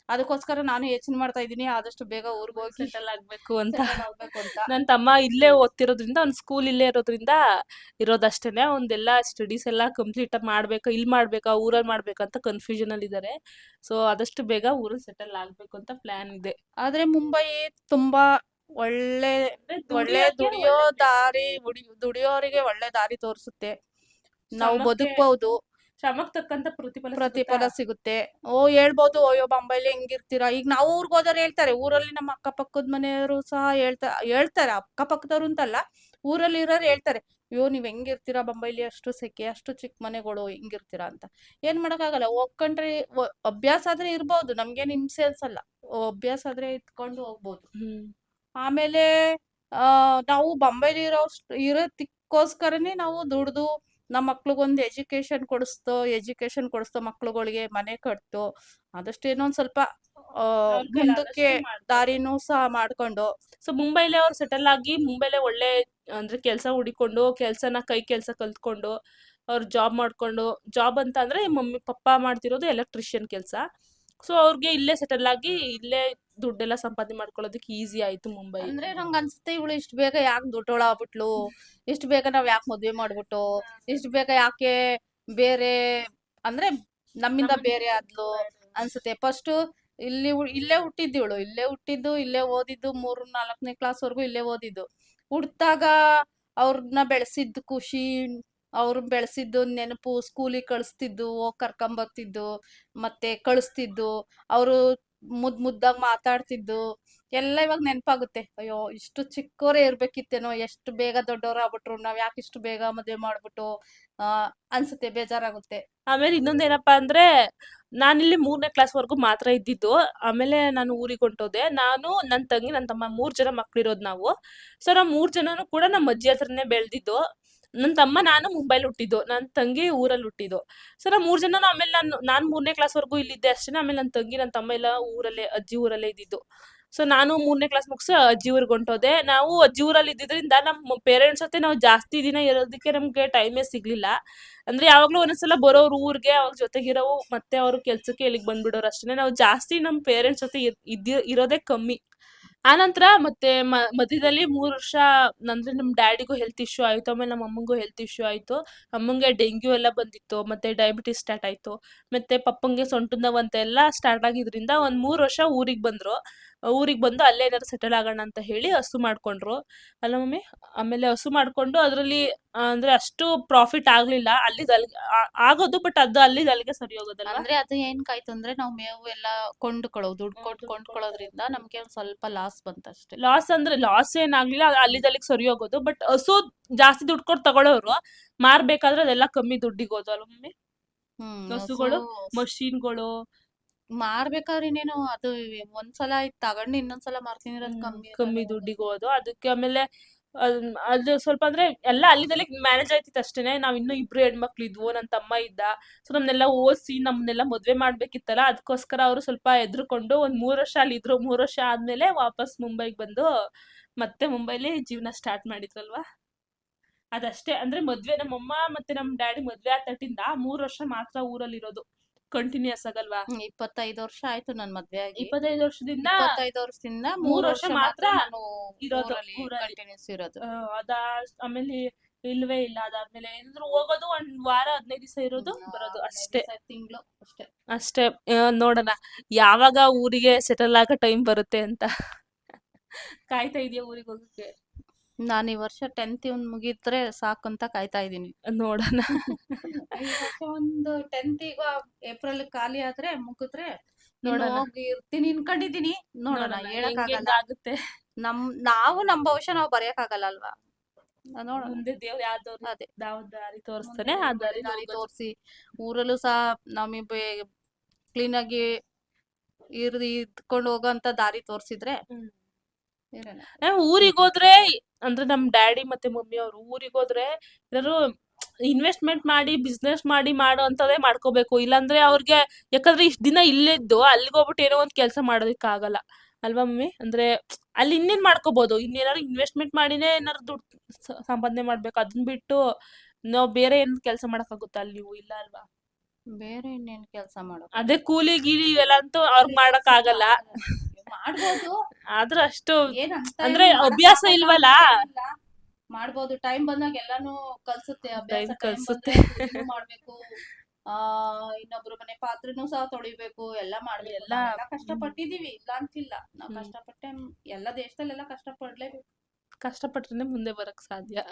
ಅದಕ್ಕೋಸ್ಕರ ನಾನು ಯೋಚನೆ ಮಾಡ್ತಾ ಇದ್ದೀನಿ ಆದಷ್ಟು ಬೇಗ ಊರ್ಗ್ ಹೋಗಿ ಸೆಟಲ್ ಆಗ್ಬೇಕು ಅಂತ. settle ಅಂತ. ನನ್ ತಮ್ಮ ಇಲ್ಲೇ ಓದ್ತಿರೋದ್ರಿಂದ ಒಂದ್ ಸ್ಕೂಲ್ ಇಲ್ಲೇ ಇರೋದ್ರಿಂದ ಇರೋದಷ್ಟೇನೆ ಒಂದೆಲ್ಲ ಸ್ಟಡೀಸ್ ಎಲ್ಲ ಕಂಪ್ಲೀಟ್ ಮಾಡ್ಬೇಕು ಇಲ್ಲಿ ಮಾಡ್ಬೇಕಾ ಊರಲ್ಲಿ ಮಾಡ್ಬೇಕಂತ ಕನ್ಫ್ಯೂಷನ್ ಅಲ್ಲಿ ಇದಾರೆ. ಸೊ ಆದಷ್ಟು ಬೇಗ ಊರಲ್ಲಿ ಸೆಟಲ್ ಆಗ್ಬೇಕು ಅಂತ ಪ್ಲಾನ್ ಇದೆ. ಆದ್ರೆ ಮುಂಬೈ ತುಂಬಾ ಒಳ್ಳೆ ಒಳ್ಳೆ ದುಡಿಯೋ ದಾರಿ ದುಡಿಯೋರಿಗೆ ಒಳ್ಳೆ ದಾರಿ ತೋರಿಸುತ್ತೆ. ನಾವು ಬದುಕ್ಬಹುದು ಶ್ರಮಕ್ ತಕ್ಕಂತ ಪ್ರತಿಫಲ ಪ್ರತಿಫಲ ಸಿಗುತ್ತೆ. ಓ ಹೇಳ್ಬೋದು. ಅಯ್ಯೋ ಬಾಂಬೈಲಿ ಹೆಂಗಿರ್ತೀರಾ? ಈಗ ನಾವು ಊರ್ಗ್ ಹೋದವ್ರು ಹೇಳ್ತಾರೆ. ಊರಲ್ಲಿ ನಮ್ಮ ಅಕ್ಕಪಕ್ಕದ ಮನೆಯವರು ಸಹ ಹೇಳ್ತಾ ಹೇಳ್ತಾರೆ. ಅಕ್ಕಪಕ್ಕದವ್ರು ಅಂತಲ್ಲ ಊರಲ್ಲಿ ಇರೋರು ಹೇಳ್ತಾರೆ. ಅಯ್ಯೋ ನೀವ್ ಹೆಂಗಿರ್ತೀರಾ ಬಂಬೈಲಿ? ಅಷ್ಟು ಸೆಕೆ ಅಷ್ಟು ಚಿಕ್ಕ ಮನೆಗಳು ಹಿಂಗಿರ್ತೀರಾ ಅಂತ. ಏನ್ ಮಾಡಕ್ಕಾಗಲ್ಲ. ಹೋಗ್ಕೊಂಡ್ರೆ ಅಭ್ಯಾಸ ಆದ್ರೆ ಇರ್ಬೋದು. ನಮ್ಗೇನ್ ಹಿಂಸೆ ಅನ್ಸಲ್ಲ ಅಭ್ಯಾಸ ಆದ್ರೆ ಇಟ್ಕೊಂಡು ಹೋಗ್ಬೋದು. ಆಮೇಲೆ ಆ ನಾವು ಬಂಬೈಲಿ ಇರೋ ತಿಕ್ಕೋಸ್ಕರನೇ ನಾವು ದುಡ್ದು ನಮ್ಮ ಮಕ್ಳಿಗೊಂದು ಎಜುಕೇಶನ್ ಕೊಡಿಸ್ತೋ ಎಜುಕೇಶನ್ ಕೊಡಿಸ್ತೋ ಮಕ್ಳುಗಳಿಗೆ ಮನೆ ಕಟ್ತು ಆದಷ್ಟು ಏನೋ ಒಂದ್ ಸ್ವಲ್ಪ ಮುಂದಕ್ಕೆ ದಾರಿನೂ ಸಹ ಮಾಡ್ಕೊಂಡು. ಸೊ ಮುಂಬೈಲೆ ಅವ್ರು ಸೆಟಲ್ ಆಗಿ ಮುಂಬೈಲೆ ಒಳ್ಳೆ ಅಂದ್ರೆ ಕೆಲಸ ಹುಡಿಕೊಂಡು ಕೆಲ್ಸನ ಕೈ ಕೆಲಸ ಕಲ್ತ್ಕೊಂಡು ಅವ್ರು ಜಾಬ್ ಮಾಡ್ಕೊಂಡು ಜಾಬ್ ಅಂತ ಅಂದ್ರೆ ಮಮ್ಮಿ ಪಪ್ಪ ಮಾಡ್ತಿರೋದು ಎಲೆಕ್ಟ್ರಿಷಿಯನ್ ಕೆಲಸ. ಸೊ ಅವ್ರಿಗೆ ಇಲ್ಲೇ ಸೆಟಲ್ ಆಗಿ ಇಲ್ಲೇ ದುಡ್ಡೆಲ್ಲ ಸಂಪಾದನೆ ಮಾಡ್ಕೊಳ್ಳೋದಕ್ಕೆ ಈಸಿ ಆಯ್ತು ಮುಂಬೈ. ಅಂದ್ರೆ ನಂಗೆ ಅನ್ಸುತ್ತೆ ಇವಳು ಇಷ್ಟು ಬೇಗ ಯಾಕೆ ದೊಡ್ಡೋಳ ಆಗ್ಬಿಟ್ಲು? ಇಷ್ಟು ಬೇಗ ನಾವ್ ಯಾಕೆ ಮದ್ವೆ ಮಾಡ್ಬಿಟ್ಟು? ಇಷ್ಟು ಬೇಗ ಯಾಕೆ ಬೇರೆ ಅಂದ್ರೆ ನಮ್ಮಿಂದ ಬೇರೆ ಆದ್ಲು ಅನ್ಸುತ್ತೆ. ಫಸ್ಟ್ ಇಲ್ಲಿ ಇಲ್ಲೇ ಇಲ್ಲೇ ಹುಟ್ಟಿದ್ದಿವಳು ಇಲ್ಲೇ ಹುಟ್ಟಿದ್ದು ಇಲ್ಲೇ ಓದಿದ್ದು ಮೂರ್ ನಾಲ್ಕನೇ ಕ್ಲಾಸ್ ವರೆಗೂ ಇಲ್ಲೇ ಓದಿದ್ದು. ಹುಟ್ಟಾಗ ಅವ್ರನ್ನ ಬೆಳೆಸಿದ್ದು ಖುಷಿ ಅವ್ರು ಬೆಳೆಸಿದ್ದು ನೆನಪು ಸ್ಕೂಲಿಗೆ ಕಳಿಸ್ತಿದ್ದು ಕರ್ಕೊಂಬರ್ತಿದ್ದು ಮತ್ತೆ ಕಳಿಸ್ತಿದ್ದು, ಅವರು ಮುದ್ ಮುದ್ದಾಗಿ ಮಾತಾಡ್ತಿದ್ದು, ಎಲ್ಲ ಇವಾಗ ನೆನಪಾಗುತ್ತೆ. ಅಯ್ಯೋ, ಇಷ್ಟು ಚಿಕ್ಕವರೇ ಇರ್ಬೇಕಿತ್ತೇನೋ, ಎಷ್ಟು ಬೇಗ ದೊಡ್ಡವ್ರು ಆಗ್ಬಿಟ್ರು, ನಾವ್ ಯಾಕೆ ಇಷ್ಟು ಬೇಗ ಮದ್ವೆ ಮಾಡ್ಬಿಟ್ಟು, ಆ, ಅನ್ಸುತ್ತೆ, ಬೇಜಾರಾಗುತ್ತೆ. ಆಮೇಲೆ ಇನ್ನೊಂದೇನಪ್ಪಾ ಅಂದ್ರೆ, ನಾನಿಲ್ಲಿ ಮೂರನೇ ಕ್ಲಾಸ್ ವರ್ಗು ಮಾತ್ರ ಇದ್ದಿದ್ದು. ಆಮೇಲೆ ನಾನು ಊರಿಗೆ ಹೊಂಟೋದೆ. ನಾನು ನನ್ನ ತಂಗಿ ನನ್ನ ತಮ್ಮ ಮೂರ್ ಜನ ಮಕ್ಳಿರೋದು ನಾವು. ಸೊ ನಾವು ಮೂರ್ ಜನನು ಕೂಡ ನಮ್ಮ ಅಜ್ಜಿ ಹತ್ರನೇ ಬೆಳ್ದಿದ್ದು. ನನ್ನ ತಮ್ಮ ನಾನು ಮುಂಬೈಲಿ ಹುಟ್ಟಿದ್ದು ನನ್ನ ತಂಗಿ ಊರಲ್ಲಿ ಹುಟ್ಟಿದ್ದು. ಸೊ ನಾ ಮೂರು ಜನ ಆಮೇಲೆ ನಾನು ನಾನು ಮೂರನೇ ಕ್ಲಾಸ್ ವರೆಗೂ ಇಲ್ಲಿದ್ದೆ ಅಷ್ಟೇ ಆಮೇಲೆ ನನ್ನ ತಂಗಿ ನನ್ನ ತಮ್ಮ ಎಲ್ಲ ಊರಲ್ಲೇ, ಅಜ್ಜಿ ಊರಲ್ಲೇ ಇದ್ದಿದ್ದು. ಸೊ ನಾನು ಮೂರನೇ ಕ್ಲಾಸ್ ಮುಗಿಸಿ ಅಜ್ಜಿ ಊರಿಗೆ ಹೊಂಟೋದೆ. ನಾವು ಅಜ್ಜಿ ಊರಲ್ಲಿ ಇದ್ದಿದ್ರಿಂದ ನಮ್ಮ ಪೇರೆಂಟ್ಸ್ ಜೊತೆ ನಾವು ಜಾಸ್ತಿ ದಿನ ಇರೋದಕ್ಕೆ ನಮಗೆ ಟೈಮೇ ಸಿಗ್ಲಿಲ್ಲ. ಅಂದ್ರೆ ಯಾವಾಗ್ಲೂ ಒಂದೊಂದ್ಸಲ ಬರೋರು ಊರಿಗೆ ಅವಾಗ ಜೊತೆಗಿರೋ ಮತ್ತೆ ಅವ್ರ ಕೆಲ್ಸಕ್ಕೆ ಇಲ್ಲಿಗೆ ಬಂದ್ಬಿಡೋರು ಅಷ್ಟೇ ನಾವು ಜಾಸ್ತಿ ನಮ್ಮ ಪೇರೆಂಟ್ಸ್ ಜೊತೆ ಇದ್ದಿ, ಇರೋದೇ ಕಮ್ಮಿ. ಆನಂತರ ಮತ್ತೆ ಮಧ್ಯದಲ್ಲಿ ಮೂರು ವರ್ಷ ಅಂದ್ರೆ ನಮ್ ಡ್ಯಾಡಿಗೂ ಹೆಲ್ತ್ ಇಶ್ಯೂ ಆಯ್ತು, ಆಮೇಲೆ ನಮ್ಮ ಅಮ್ಮಂಗೂ ಹೆಲ್ತ್ ಇಶ್ಯೂ ಆಯ್ತು. ಅಮ್ಮಂಗೆ ಡೆಂಗ್ಯೂ ಎಲ್ಲ ಬಂದಿತ್ತು, ಮತ್ತೆ ಡಯಾಬಿಟಿಸ್ ಸ್ಟಾರ್ಟ್ ಆಯ್ತು. ಮತ್ತೆ ಪಪ್ಪಂಗೆ ಸೊಂಟದ ಎಲ್ಲ ಸ್ಟಾರ್ಟ್ ಆಗಿದ್ರಿಂದ ಒಂದ್ ಮೂರ್ ವರ್ಷ ಊರಿಗೆ ಬಂದ್ರು. ಊರಿಗೆ ಬಂದು ಅಲ್ಲೇ ಏನಾದ್ರು ಸೆಟಲ್ ಆಗೋಣ ಅಂತ ಹೇಳಿ ಹಸು ಮಾಡ್ಕೊಂಡ್ರು. ಅಲ್ಲ ಮಮ್ಮಿ ಆಮೇಲೆ ಹಸು ಮಾಡ್ಕೊಂಡು ಅದರಲ್ಲಿ ಅಂದ್ರೆ ಅಷ್ಟು ಪ್ರಾಫಿಟ್ ಆಗ್ಲಿಲ್ಲ. ಅಲ್ಲಿ ಆಗೋದು ಬಟ್ ಅದು ಅಲ್ಲಿ ಅಲ್ಲಿಗೆ ಸರಿ ಹೋಗೋದಿಲ್ಲ ಅಂದ್ರೆ ಅದು ಏನ್ ಕಾಯ್ತು ಅಂದ್ರೆ ನಾವು ಮೇವು ಎಲ್ಲ ಕೊಂಡ್ಕೊಳ್ಳೋದು ದುಡ್ಡು ಕೊಟ್ಟು ಕೊಂಡ್ಕೊಳ್ಳೋದ್ರಿಂದ ನಮ್ಗೆ ಒಂದ್ ಸ್ವಲ್ಪ ಲಾಸ್ ಬಂತಷ್ಟೇ. ಲಾಸ್ ಅಂದ್ರೆ ಲಾಸ್ ಏನಾಗ್ಲಿಲ್ಲ ಅಲ್ಲಿ ಅಲ್ಲಿದ್ ಅಲ್ಲಿಗೆ ಸರಿ ಹೋಗೋದು ಬಟ್ ಹಸು ಜಾಸ್ತಿ ದುಡ್ಡು ಕೊಟ್ಟು ತಗೊಳ್ಳೋರು ಮಾರ್ಬೇಕಾದ್ರೆ ಅದೆಲ್ಲ ಕಮ್ಮಿ ದುಡ್ಡಿಗೆ ಹೋದು ಅಲ್ಲ ಮಮ್ಮಿ? ಹಸುಗಳು, ಹಸು ಮಷೀನ್ಗಳು ಮಾರ್ಬೇಕಾದ್ರೆ ಇನ್ನೇನು ಅದು ಒಂದ್ಸಲ ಇದ್ ತಗೊಂಡು ಇನ್ನೊಂದ್ಸಲ ಮಾರ್ತೀನಿ ಕಮ್ಮಿ ಕಮ್ಮಿ. ದುಡ್ಡಿಗೆ ಹೋದು ಅದಕ್ಕೆ ಆಮೇಲೆ ಅದ್- ಅದು ಸ್ವಲ್ಪ ಅಂದ್ರೆ ಎಲ್ಲ ಅಲ್ಲಿದಲ್ಲೇ ಮ್ಯಾನೇಜ್ ಆಯ್ತಿತ್ತು ಅಷ್ಟೇನೆ. ನಾವ್ ಇನ್ನೂ ಇಬ್ರು ಹೆಣ್ಮಕ್ಳು ಇದ್ವು ನನ್ನ ತಮ್ಮ ಇದ್ದ. ಸೊ ನಮ್ನೆಲ್ಲ ಓದಿಸಿ ನಮ್ನೆಲ್ಲ ಮದ್ವೆ ಮಾಡ್ಬೇಕಿತ್ತಲ್ಲ ಅದಕ್ಕೋಸ್ಕರ ಅವರು ಸ್ವಲ್ಪ ಎದ್ರುಕೊಂಡು ಒಂದ್ ಮೂರ್ ವರ್ಷ ಅಲ್ಲಿ ಇದ್ರು. ಮೂರ್ ವರ್ಷ ಆದ್ಮೇಲೆ ವಾಪಸ್ ಮುಂಬೈಗೆ ಬಂದು ಮತ್ತೆ ಮುಂಬೈಲಿ ಜೀವನ ಸ್ಟಾರ್ಟ್ ಮಾಡಿದ್ರಲ್ವಾ? ಅದಷ್ಟೇ. ಅಂದ್ರೆ ಮದ್ವೆ ನಮ್ಮಮ್ಮ ಮತ್ತೆ ನಮ್ ಡ್ಯಾಡಿ ಮದ್ವೆ ಆದ ತಟ್ಟಿಂದ ಮೂರ್ ವರ್ಷ ಮಾತ್ರ ಊರಲ್ಲಿ ಇರೋದು ಕಂಟಿನ್ಯೂಸ್ ಆಗಲ್ವಾ? ಇಪ್ಪತ್ತೈದು ವರ್ಷ ಆಯ್ತು ನನ್ ಮದ್ವೆ ಆಗಿ. ಇಪ್ಪತ್ತೈದು ವರ್ಷದಿಂದ ಇಪ್ಪತ್ತೈದು ವರ್ಷದಿಂದ ಮೂರ್ ವರ್ಷ ಮಾತ್ರ ನಾನು ಇರೋದು. ಕಂಟಿನ್ಯೂಸ್ ಇರೋದು. ಅದಾ ಆಮೇಲೆ ಇಲ್ವೇ ಇಲ್ಲ ಅದಾದ್ಮೇಲೆ ಏನಾದ್ರು ಹೋಗೋದು ಒಂದ್ ವಾರ ಹದಿನೈದು ದಿವಸ ಇರೋದು ಬರೋದು ಅಷ್ಟೇ. ತಿಂಗಳು ಅಷ್ಟೇ. ಅಷ್ಟೇ. ನೋಡೋಣ ಯಾವಾಗ ಊರಿಗೆ ಸೆಟಲ್ ಆಗೋ ಟೈಮ್ ಬರುತ್ತೆ ಅಂತ. ಕಾಯ್ತಾ ಇದೆಯಾ ಊರಿಗೆ ಹೋಗಕ್ಕೆ ನಾನು ಈ ವರ್ಷ ಟೆಂತ್ ಇವ್ನ್ ಮುಗಿದ್ರೆ ಸಾಕು ಅಂತ ಕಾಯ್ತಾ ಇದೀನಿ ನೋಡೋಣ. ಈ ವರ್ಷ ಒಂದು ಟೆಂತ್ ಈಗ ಏಪ್ರಿಲ್ ಖಾಲಿ ಆದ್ರೆ ಮುಗಿದ್ರೆ ನೋಡೋಣ. ಹೋಗಿ ಇರ್ತೀನಿ ಅನ್ಕೊಂಡಿದೀನಿ ನೋಡೋಣ ಹೆಂಗ್ ಆಗುತ್ತೆ ನಮ್ ನಾವು ನಮ್ ಭವಿಷ್ಯ ನಾವು ಬರೆಯಕ್ಕಾಗಲ್ಲ ಅಲ್ವಾ? ಅದ್ ನೋಡೋಣ. ಮುಂದೆ ದೇವ್ರು ಯಾವ್ದು ಅದೇ. ಯಾವ ದಾರಿ ತೋರಿಸ್ತಾನೆ ಆ ದಾರಿ ದಾರಿ ತೋರಿಸಿ. ಊರಲ್ಲೂ ಸಹ ನಮಗೆ ಕ್ಲೀನ್ ಆಗಿ ಇರ್ದು ಇದ್ಕೊಂಡು ಹೋಗೋಂತ ದಾರಿ ತೋರ್ಸಿದ್ರೆ. ಊರಿಗೆ ಹೋದ್ರೆ ಅಂದ್ರೆ ನಮ್ ಡ್ಯಾಡಿ ಮತ್ತೆ ಮಮ್ಮಿ ಅವ್ರು ಊರಿಗೆ ಹೋದ್ರೆ ಏನಾದ್ರು ಇನ್ವೆಸ್ಟ್ಮೆಂಟ್ ಮಾಡಿ ಬಿಸ್ನೆಸ್ ಮಾಡಿ ಮಾಡೋ ಅಂತದೇ ಮಾಡ್ಕೋಬೇಕು. ಇಲ್ಲಾಂದ್ರೆ ಅವ್ರಿಗೆ ಯಾಕಂದ್ರೆ ಇಷ್ಟ ದಿನ ಇಲ್ಲೇ ಇದ್ದು ಅಲ್ಲಿಗೆ ಹೋಗ್ಬಿಟ್ಟು ಏನೋ ಒಂದ್ ಕೆಲಸ ಮಾಡೋದಕ್ಕೆ ಆಗಲ್ಲ ಅಲ್ವಾ ಮಮ್ಮಿ? ಅಂದ್ರೆ ಅಲ್ಲಿ ಇನ್ನೇನ್ ಮಾಡ್ಕೋಬಹುದು ಇನ್ನೇನಾದ್ರು ಇನ್ವೆಸ್ಟ್ಮೆಂಟ್ ಮಾಡಿನೇ ಏನಾದ್ರು ದುಡ್ಡು ಸಂಪಾದನೆ ಮಾಡ್ಬೇಕು. ಅದನ್ನ ಬಿಟ್ಟು ನಾವ್ ಬೇರೆ ಏನ್ ಕೆಲಸ ಮಾಡಕ್ಕಾಗುತ್ತ ಅಲ್ಲಿ ನೀವು? ಇಲ್ಲ ಅಲ್ವಾ? ಬೇರೆ ಇನ್ನೇನ್ ಕೆಲಸ ಮಾಡೋ ಅದೇ ಕೂಲಿ ಗೀಲಿ ಇವೆಲ್ಲ ಅಂತೂ ಅವ್ರಿಗೆ ಮಾಡಕ್ ಆಗಲ್ಲ ಮಾಡ್ಬೋದು. ಆದ್ರೂ ಅಷ್ಟು ಏನಂತ ಅಂದ್ರೆ ಏನ್ ಅಭ್ಯಾಸ ಮಾಡಕ್ಕಾಗಲ್ಲ ಇಲ್ವಲ್ಲ? ಇಲ್ಲ. ಮಾಡ್ಬೋದು. ಟೈಮ್ ಬಂದಾಗ ಎಲ್ಲಾನು ಕಲ್ಸುತ್ತೆ. ಅಭ್ಯಾಸ Time ಕಲ್ಸುತ್ತೆ. ಬಂದ್ರೆ ಮಾಡ್ಬೇಕು. ಆ ಇನ್ನೊಬ್ರ ಮನೆ ಪಾತ್ರೆನೂ ಸಹ ತೊಳಿಬೇಕು. ಎಲ್ಲ ಮಾಡ್ಬೇಕು. ಎಲ್ಲ- ನಾವೆಲ್ಲ ಕಷ್ಟಪಟ್ಟಿದೀವಿ ಇಲ್ಲ ಅಂತಿಲ್ಲ ನಾವ್ ಹ್ಮ್. ಕಷ್ಟಪಟ್ಟೆ ಎಲ್ಲ ದೇಶದಲ್ಲೆಲ್ಲ ಕಷ್ಟಪಡ್ಲೇಬೇಕು. ಕಷ್ಟಪಟ್ರೇನೆ ಮುಂದೆ ಬರಕ್ ಸಾಧ್ಯ.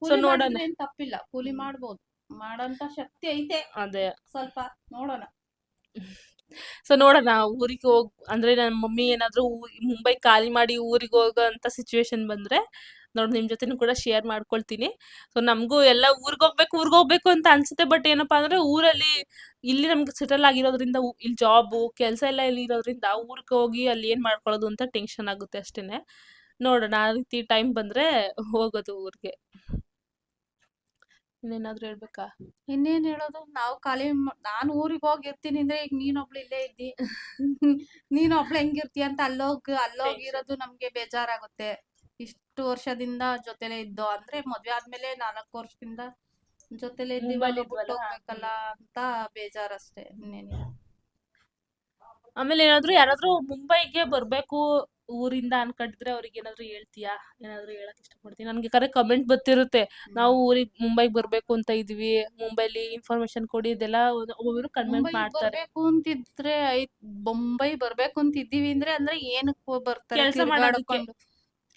ಕೂಲಿ ನೋಡೋಣ. ಮಾಡಿದ್ರೆ ಏನ್ ತಪ್ಪಿಲ್ಲ. ಕೂಲಿ ಮಾಡ್ಬೋದು. ಮಾಡೋಂತ ಶಕ್ತಿ ಐತೆ. ಅದೇ. ಸ್ವಲ್ಪ ನೋಡೋಣ. ಸೊ ನೋಡೋಣ, ಊರಿಗೆ ಹೋಗ್, ಅಂದ್ರೆ ನನ್ನ ಮಮ್ಮಿ ಏನಾದ್ರು ಮುಂಬೈ ಖಾಲಿ ಮಾಡಿ ಊರಿಗೆ ಹೋಗೋಂತ ಸಿಚುವೇಶನ್ ಬಂದ್ರೆ ನೋಡಿ ನಿಮ್ ಜೊತೆನೂ ಕೂಡ ಶೇರ್ ಮಾಡ್ಕೊಳ್ತೀನಿ. ಸೊ ನಮಗೂ ಎಲ್ಲ ಊರಿಗೆ ಹೋಗ್ಬೇಕು ಊರಿಗೆ ಹೋಗ್ಬೇಕು ಅಂತ ಅನ್ಸುತ್ತೆ ಬಟ್ ಏನಪ್ಪಾ ಅಂದ್ರೆ ಊರಲ್ಲಿ ಇಲ್ಲಿ ನಮ್ಗೆ ಸೆಟಲ್ ಆಗಿರೋದ್ರಿಂದ ಇಲ್ಲಿ ಜಾಬು ಕೆಲಸ ಎಲ್ಲ ಇಲ್ಲಿ ಇರೋದ್ರಿಂದ ಊರಿಗೆ ಹೋಗಿ ಅಲ್ಲಿ ಏನ್ ಮಾಡ್ಕೊಳ್ಳೋದು ಅಂತ ಟೆನ್ಷನ್ ಆಗುತ್ತೆ ಅಷ್ಟೇನೆ. ನೋಡೋಣ, ಆ ರೀತಿ ಟೈಮ್ ಬಂದ್ರೆ ಹೋಗೋದು ಊರಿಗೆ. ಇನ್ನೇನಾದ್ರೂ ಹೇಳ್ಬೇಕಾ? ಇನ್ನೇನ್ ಹೇಳೋದು? ನಾವು ಖಾಲಿ ನಾನು ಊರಿಗೆ ಹೋಗಿರ್ತೀನಿ ಅಂದ್ರೆ ಈಗ ನೀನೊಬ್ಳು ಇಲ್ಲೇ ಇದ್ದಿ. ನೀನೊಬ್ಳು ಹೆಂಗಿರ್ತಿ ಅಂತ ಅಲ್ಲೋಗ್ ಅಲ್ಲೋಗಿರೋದು ನಮ್ಗೆ ಬೇಜಾರಾಗುತ್ತೆ. ಇಷ್ಟು ವರ್ಷದಿಂದ ಜೊತೆಲೆ ಇದ್ದೋ ಅಂದ್ರೆ ಮದ್ವೆ ಆದ್ಮೇಲೆ ನಾಲ್ಕು ವರ್ಷದಿಂದ ಜೊತೆಲೆ? ಹೋಗ್ಬೇಕಲ್ಲ ಅಂತ ಬೇಜಾರಷ್ಟೇ ಇನ್ನೇನಿಲ್ಲ. ಆಮೇಲೆ ಏನಾದ್ರು ಯಾರಾದ್ರೂ ಮುಂಬೈಗೆ ಬರ್ಬೇಕು ಊರಿಂದ ಅನ್ಕಟ್ಟಿದ್ರೆ ಅವ್ರಿಗೆ ಏನಾದ್ರು ಹೇಳ್ತೀಯಾ? ಏನಾದ್ರು ಹೇಳಕ್ ಇಷ್ಟಪಡ್ತೀನಿ ನನ್ಗೆ ಕರೆ ಕಮೆಂಟ್ ಬರ್ತಿರುತ್ತೆ. ನಾವು ಊರಿಗೆ ಮುಂಬೈಗೆ ಬರ್ಬೇಕು ಅಂತ ಇದೀವಿ. ಮುಂಬೈಲಿ ಇನ್ಫಾರ್ಮೇಶನ್ ಕೊಡಿ ಇದೆಲ್ಲ ಒಬ್ಬೊಬ್ರು ಕಮೆಂಟ್ ಮುಂಬೈ ಮಾಡ್ತಾರೆ. ಬರ್ಬೇಕು ಅಂತಿದ್ರೆ ಐತ್ ಮುಂಬೈ ಬರ್ಬೇಕು ಅಂತ ಇದ್ದೀವಿ ಅಂದ್ರೆ ಅಂದ್ರೆ ಏನಕ್ಕೆ ಬರ್ತಾರೆ? ಕೆಲ್ಸ ಮಾಡೋದಕ್ಕೆ. ಕೆಲಸ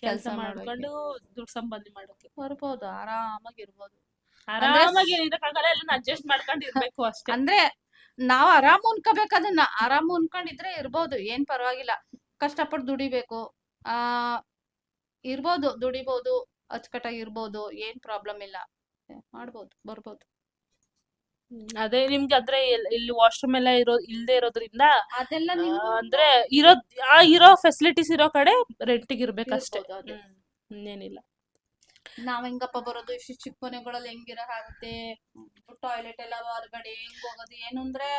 ಕೆಲ್ಸ ಮಾಡ್ಕೊಂಡು ದುಡ್ಡು ಸಂಬಂಧ ಮಾಡೋಕೆ. ಬರ್ಬೋದು ಆರಾಮಾಗಿ ಇರ್ಬೋದು ಆರಾಮಾಗಿ ಇರಕ್ಕಾಗಲ್ಲ ಎಲ್ಲ ಅಡ್ಜಸ್ಟ್ ಮಾಡ್ಕೊಂಡು ಇರ್ಬೇಕು ಅಷ್ಟೇ. ಅಂದ್ರೆ ನಾವ್ ಆರಾಮ್ ಉನ್ಕೋಬೇಕಾದ್ರೆ ಆರಾಮ್ ಉನ್ಕೊಂಡಿದ್ರೆ ಇರ್ಬೋದು ಏನ್ ಪರವಾಗಿಲ್ಲ. ಕಷ್ಟಪಟ್ಟು ದುಡಿಬೇಕು. ಆ ಇರ್ಬೋದು ದುಡಿಬೋದು ಅಚ್ಚುಕಟ್ಟಾಗಿ ಇರ್ಬೋದು ಏನ್ ಪ್ರಾಬ್ಲಮ್ ಇಲ್ಲ. ಮಾಡ್ಬೋದು ಬರ್ಬೋದು. ಅದೇ ನಿಮ್ಗೆ ಅಂದ್ರೆ ಇಲ್ಲಿ ವಾಶ್ರೂಮ್ ಎಲ್ಲ ಇರೋ ಇಲ್ದೆ ಇರೋದ್ರಿಂದ ಅದೆಲ್ಲ ಅಂದ್ರೆ ಇರೋ ಆ ಇರೋ ಫೆಸಿಲಿಟೀಸ್ ಇರೋ ಕಡೆ ರೆಂಟಿಗೆ ಇರ್ಬೇಕಷ್ಟೇ. ಇನ್ನೇನಿಲ್ಲ. ನಾವ್ ಹೆಂಗಪ್ಪ ಬರೋದು ಇಷ್ಟು ಚಿಕ್ಕ ಮನೆಗಳಲ್ಲಿ ಹೆಂಗಿರಕ್ಕಾಗುತ್ತೆ ಟಾಯ್ಲೆಟ್ ಎಲ್ಲ ಹೊರಗಡೆ ಹೆಂಗ್ ಹೋಗೋದು ಏನು ಅಂದ್ರೆ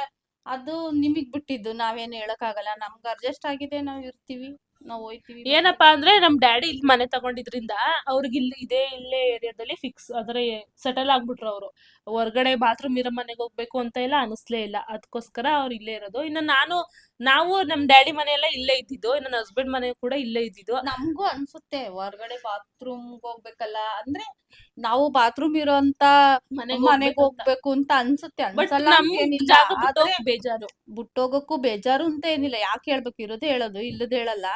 ಅದು ನಿಮಗ್ ಬಿಟ್ಟಿದ್ದು. ನಾವೇನು ಹೇಳಕ್ಕಾಗಲ್ಲ. ನಮ್ಗೆ ಅಡ್ಜಸ್ಟ್ ಆಗಿದೆ ನಾವ್ ಇರ್ತೀವಿ ನಾವ್ ಹೋಯ್ತೀವಿ. ಏನಪ್ಪಾ ಅಂದ್ರೆ ನಮ್ ಡ್ಯಾಡಿ ಇಲ್ಲಿ ಮನೆ ತಗೊಂಡಿದ್ರಿಂದ ಅವ್ರಿಗೆ ಇಲ್ಲಿ ಇದೇ ಇಲ್ಲೇ ಏರಿಯಾದಲ್ಲಿ ಫಿಕ್ಸ್ ಅಂದ್ರೆ ಸೆಟಲ್ ಆಗ್ಬಿಟ್ರು ಅವರು. ಹೊರ್ಗಡೆ ಬಾತ್ರೂಮ್ ಇರೋ ಮನೆಗೆ ಹೋಗ್ಬೇಕು ಅಂತ ಎಲ್ಲ ಅನಿಸ್ಲೇ ಇಲ್ಲ. ಅದಕ್ಕೋಸ್ಕರ ಅವ್ರು ಇಲ್ಲೇ ಇರೋದು. ಇನ್ನು ನಾನು ನಾವು ನಮ್ ಡ್ಯಾಡಿ ಮನೆ ಎಲ್ಲ ಇಲ್ಲೇ ಇದ್ದಿದ್ದು. ನನ್ನ ಹಸ್ಬೆಂಡ್ ಮನೆ ಕೂಡ ಇಲ್ಲೇ ಇದ್ದಿದ್ದು. ನಮಗೂ ಅನ್ಸುತ್ತೆ. ಹೊರಗಡೆ ಬಾತ್ರೂಮ್ ಹೋಗ್ಬೇಕಲ್ಲ. ಅಂದ್ರೆ ನಾವು ಬಾತ್ರೂಮ್ ಇರೋಂತ ಮನೆಗೆ. ಹೋಗ್ಬೇಕು ಅಂತ ಅನ್ಸುತ್ತೆ. ಬೇಜಾರು. ಬಿಟ್ಟೋಗಕ್ಕೂ ಬೇಜಾರು ಅಂತ ಏನಿಲ್ಲ. ಯಾಕೆ ಹೇಳ್ಬೇಕು? ಇರೋದೇ ಹೇಳೋದು ಇಲ್ಲದ ಹೇಳಲ್ಲ.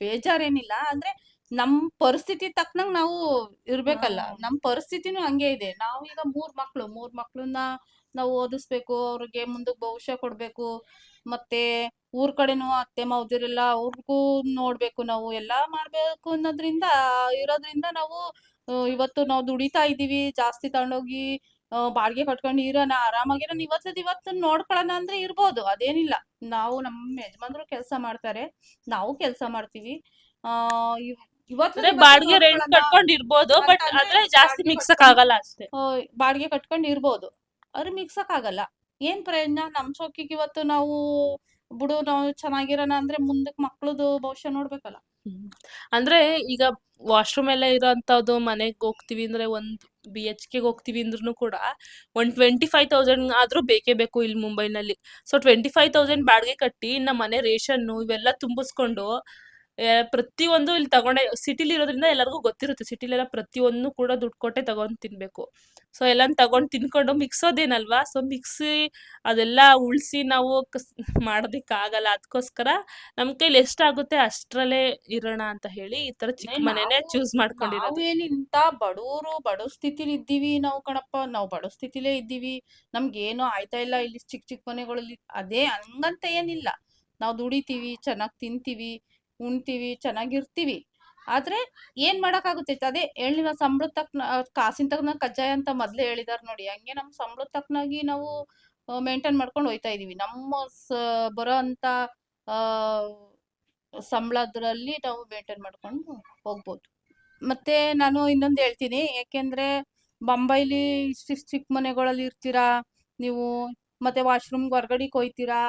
ಬೇಜಾರೇನಿಲ್ಲ. ಅಂದ್ರೆ ನಮ್ ಪರಿಸ್ಥಿತಿ ತಕ್ಕನಂಗ್ ನಾವು ಇರ್ಬೇಕಲ್ಲ. ನಮ್ ಪರಿಸ್ಥಿತಿನೂ ಹಂಗೆ ಇದೆ. ನಾವು ಈಗ ಮೂರ್ ಮಕ್ಳು. ಮೂರ್ ಮಕ್ಳನ್ನ ನಾವು ಓದಿಸ್ಬೇಕು. ಅವ್ರಿಗೆ ಮುಂದಕ್ ಭವಿಷ್ಯ ಕೊಡ್ಬೇಕು. ಮತ್ತೆ ಊರ್ ಕಡೆನೂ ಅತ್ತೆ ಮಾವದಿರೆಲ್ಲ ಅವ್ರಿಗೂ ನೋಡ್ಬೇಕು ನಾವು. ಎಲ್ಲಾ ಮಾಡ್ಬೇಕು ಅನ್ನೋದ್ರಿಂದ ಇರೋದ್ರಿಂದ ನಾವು ಇವತ್ತು ನಾವು ದುಡಿತಾ ಇದೀವಿ ಜಾಸ್ತಿ ತಗೊಂಡೋಗಿ ಬಾಡಿಗೆ ಕಟ್ಕೊಂಡು ಇರೋಣ ಆರಾಮಾಗಿರೋಣ ಇವತ್ತದ ಇವತ್ತು ನೋಡ್ಕೊಳ್ಳೋಣ ಅಂದ್ರೆ ಇರ್ಬೋದು ಅದೇನಿಲ್ಲ. ನಾವು ನಮ್ಮ ಯಜಮಾನ್ರು ಕೆಲಸ ಮಾಡ್ತಾರೆ ನಾವು ಕೆಲಸ ಮಾಡ್ತೀವಿ. ಆ ಇವತ್ತು ಬಾಡಿಗೆ ರೆಂಟ್. ಕಟ್ಕೊಂಡ್ ಇರ್ಬೋದು ಬಟ್ ಆದ್ರೆ ಜಾಸ್ತಿ ಮಿಕ್ಸಕ್ ಆಗಲ್ಲ ಅಷ್ಟೇ. ಬಾಡಿಗೆ ಕಟ್ಕೊಂಡು ಇರ್ಬೋದು. ಆದ್ರೆ ಮಿಕ್ಸಕ್ ಆಗಲ್ಲ. ಏನ್ ಪ್ರಯೋಜನ? ನಮ್ ಸೊಕ್ಕಿಗೆ ಇವತ್ತು ನಾವು ಬಿಡು ನಾವು ಚೆನ್ನಾಗಿರೋಣ ಅಂದ್ರೆ ಮುಂದಕ್ ಮಕ್ಳದು ಭವಿಷ್ಯ ನೋಡ್ಬೇಕಲ್ಲ. ಅಂದ್ರೆ ಈಗ ವಾಶ್ರೂಮ್ ಎಲ್ಲ ಇರೋಂಥದ್ದು ಮನೆಗೆ ಹೋಗ್ತೀವಿ ಅಂದ್ರೆ ಒಂದ್ ಬಿ ಎಚ್ ಕೆಗೆ ಹೋಗ್ತೀವಿ ಅಂದ್ರೂ ಕೂಡ ಒಂದ್ ಟ್ವೆಂಟಿ ಫೈವ್ ತೌಸಂಡ್ ಆದ್ರೂ ಬೇಕೇ ಬೇಕು ಇಲ್ಲಿ ಮುಂಬೈನಲ್ಲಿ. ಸೊ ಟ್ವೆಂಟಿ ಫೈವ್ ತೌಸಂಡ್ ಬಾಡಿಗೆ ಕಟ್ಟಿ ಇನ್ನ ಮನೆ ರೇಷನ್ ಇವೆಲ್ಲ ತುಂಬಿಸ್ಕೊಂಡು ಪ್ರತಿಯೊಂದು ಇಲ್ಲಿ ತಗೊಂಡೆ ಸಿಟಿಲಿ ಇರೋದ್ರಿಂದ ಎಲ್ಲರಿಗೂ ಗೊತ್ತಿರುತ್ತೆ. ಸಿಟಿಲೆಲ್ಲ ಪ್ರತಿಯೊಂದು ಕೂಡ ದುಡ್ಡು ಕೊಟ್ಟೆ ತಗೊಂಡ್ ತಿನ್ಬೇಕು. ಸೊ ಎಲ್ಲ ತಗೊಂಡ್ ತಿನ್ಕೊಂಡು ಮಿಕ್ಸೋದೇನಲ್ವಾ? ಸೊ ಮಿಕ್ಸಿ ಅದೆಲ್ಲ ಉಳಿಸಿ ನಾವು ಮಾಡೋದಕ್ಕಾಗಲ್ಲ. ಅದಕ್ಕೋಸ್ಕರ ನಮ್ ಕೈಲಿ ಎಷ್ಟಾಗುತ್ತೆ ಅಷ್ಟ್ರಲ್ಲೇ ಇರೋಣ ಅಂತ ಹೇಳಿ ಈ ತರ ಚಿಕ್ಕ ಮನೇನೆ ಚೂಸ್ ಮಾಡ್ಕೊಂಡಿರೋದು. ಏನಿಂತ ಬಡವರು ಬಡ ಸ್ಥಿತಿಲಿ ಇದ್ದೀವಿ ನಾವು ಕಣಪ್ಪ. ನಾವು ಬಡ ಸ್ಥಿತಿಲೇ ಇದ್ದೀವಿ. ನಮ್ಗೇನು ಆಯ್ತಾ ಇಲ್ಲ ಇಲ್ಲಿ ಚಿಕ್ಕ ಚಿಕ್ಕ ಮನೆಗಳಲ್ಲಿ. ಅದೇ ಹಂಗಂತ ಏನಿಲ್ಲ. ನಾವು ದುಡಿತೀವಿ ಚೆನ್ನಾಗಿ ತಿಂತೀವಿ. ಉಣ್ತೀವಿ, ಚೆನ್ನಾಗಿರ್ತೀವಿ. ಆದ್ರೆ ಏನ್ ಮಾಡೋಕ್ಕಾಗುತ್ತೆ ಅದೇ ಹೇಳಿನ ಸಂಬಳದ ತಕ್ನ ಕಾಸಿನ ತಕ್ಕನ ಕಜ್ಜಾಯ ಅಂತ ಮೊದ್ಲೇ ಹೇಳಿದಾರೆ ನೋಡಿ. ಹಂಗೆ ನಮ್ ಸಂಬಳದ ತಕ್ಕನಾಗಿ ನಾವು ಮೇಂಟೈನ್ ಮಾಡ್ಕೊಂಡು ಹೋಯ್ತಾ ಇದೀವಿ. ನಮ್ಮ ಬರೋ ಅಂತ ಸಂಬಳದ್ರಲ್ಲಿ ನಾವು ಮೇಂಟೈನ್ ಮಾಡ್ಕೊಂಡು ಹೋಗ್ಬೋದು. ಮತ್ತೆ ನಾನು ಇನ್ನೊಂದು ಹೇಳ್ತೀನಿ. ಯಾಕೆಂದ್ರೆ ಬೊಂಬೈಲಿ ಇಷ್ಟಿಷ್ಟು ಚಿಕ್ಕ ಮನೆಗಳಲ್ಲಿ ಇರ್ತೀರಾ? ನೀವು ಮತ್ತೆ ವಾಶ್ರೂಮ್ಗೆ ಹೊರ್ಗಡೆಗೆ ಹೋಯ್ತೀರಾ?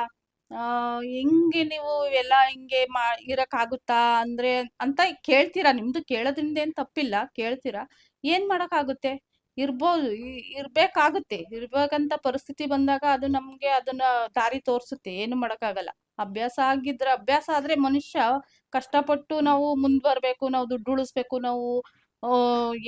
ಹೆಂಗೆ ನೀವು ಇವೆಲ್ಲ ಹಿಂಗೆ ಮಾ, ಇರಕ್ಕಾಗುತ್ತಾ? ಅಂದ್ರೆ ಅಂತ ಕೇಳ್ತೀರಾ? ನಿಮ್ದು ಕೇಳೋದ್ರಿಂದ ಏನ್ ತಪ್ಪಿಲ್ಲ, ಕೇಳ್ತೀರಾ? ಏನ್ ಮಾಡಕ್ಕಾಗುತ್ತೆ? ಇರ್ಬೋದು ಇರ್ಬೇಕಾಗುತ್ತೆ. ಇರ್ಬೇಕಂತ ಪರಿಸ್ಥಿತಿ ಬಂದಾಗ ಅದು ನಮ್ಗೆ ಅದನ್ನ ದಾರಿ ತೋರ್ಸುತ್ತೆ. ಏನು ಮಾಡಕ್ಕಾಗಲ್ಲ. ಅಭ್ಯಾಸ ಆಗಿದ್ರೆ, ಅಭ್ಯಾಸ ಆದ್ರೆ ಮನುಷ್ಯ ಕಷ್ಟಪಟ್ಟು ನಾವು ಮುಂದ್ ಬರ್ಬೇಕು, ನಾವು ದುಡ್ಡು ಉಳಿಸ್ಬೇಕು, ನಾವು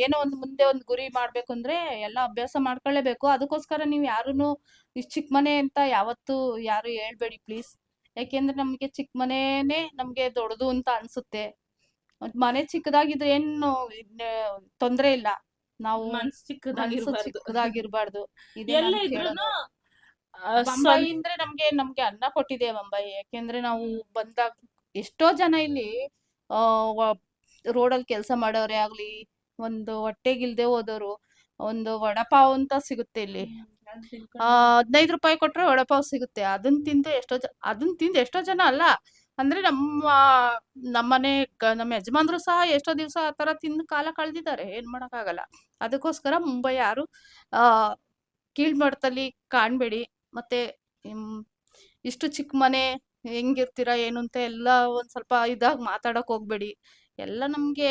ಏನೋ ಒಂದು ಮುಂದೆ ಒಂದು ಗುರಿ ಮಾಡ್ಬೇಕು ಅಂದ್ರೆ ಎಲ್ಲ ಅಭ್ಯಾಸ ಮಾಡ್ಕೊಳ್ಳೇಬೇಕು. ಅದಕ್ಕೋಸ್ಕರ ನೀವು ಯಾರೂನು ಇಷ್ಟ್ ಚಿಕ್ಕ ಮನೆ ಅಂತ ಯಾವತ್ತೂ ಯಾರು ಹೇಳ್ಬೇಡಿ ಪ್ಲೀಸ್ ಯಾಕೆಂದ್ರೆ ನಮ್ಗೆ ಚಿಕ್ಕ ಮನೆನೇ ನಮ್ಗೆ ದೊಡ್ಡದು ಅಂತ ಅನ್ಸುತ್ತೆ. ಮನೆ ಚಿಕ್ಕದಾಗಿದ್ರೆ ಏನು ತೊಂದ್ರೆ ಇಲ್ಲ. ನಾವು ಚಿಕ್ಕದಾಗಿರ್ಬಾರ್ದು. ಬಂಬಾಯಿ ಅಂದ್ರೆ ನಮ್ಗೆ ನಮ್ಗೆ ಅನ್ನ ಕೊಟ್ಟಿದೆ ಬಂಬಾಯಿ ಯಾಕೆಂದ್ರೆ ನಾವು ಬಂದಾಗ ಎಷ್ಟೋ ಜನ ಇಲ್ಲಿ ಆ ರೋಡಲ್ಲಿ ಕೆಲಸ ಮಾಡೋರೇ ಆಗ್ಲಿ, ಒಂದು ಹೊಟ್ಟೆಗಿಲ್ದೆ ಹೋದವರು ಒಂದು ವಡಪಾವ್ ಅಂತ ಸಿಗುತ್ತೆ ಇಲ್ಲಿ. ಹದಿನೈದು ರೂಪಾಯಿ ಕೊಟ್ರೆ ವಡಪಾವ್ ಸಿಗುತ್ತೆ. ಅದನ್ನ ತಿಂದು ಎಷ್ಟೋ ಜ ಅದನ್ನ ತಿಂದು ಎಷ್ಟೋ ಜನ ಅಲ್ಲ. ಅಂದ್ರೆ ನಮ್ಮ ನಮ್ಮನೆ ನಮ್ಮ ಯಜಮಾನ್ರು ಸಹ ಎಷ್ಟೋ ದಿವಸ ಆ ತರ ತಿಂದು ಕಾಲ ಕಳೆದಿದ್ದಾರೆ. ಏನ್ ಮಾಡಕ್ಕಾಗಲ್ಲ. ಅದಕ್ಕೋಸ್ಕರ ಮುಂಬೈ ಯಾರು, ಆ ಕೀಳ್ಮಟ್ಟದಲ್ಲಿ ಕಾಣ್ಬೇಡಿ. ಮತ್ತೆ ಇಷ್ಟು ಚಿಕ್ಕ ಮನೆ ಹೆಂಗಿರ್ತೀರಾ, ಏನು ಅಂತ ಎಲ್ಲ ಒಂದ್ ಸ್ವಲ್ಪ ಇದಾಗ್ ಮಾತಾಡಕ್ ಹೋಗ್ಬೇಡಿ. ಎಲ್ಲ ನಮ್ಗೆ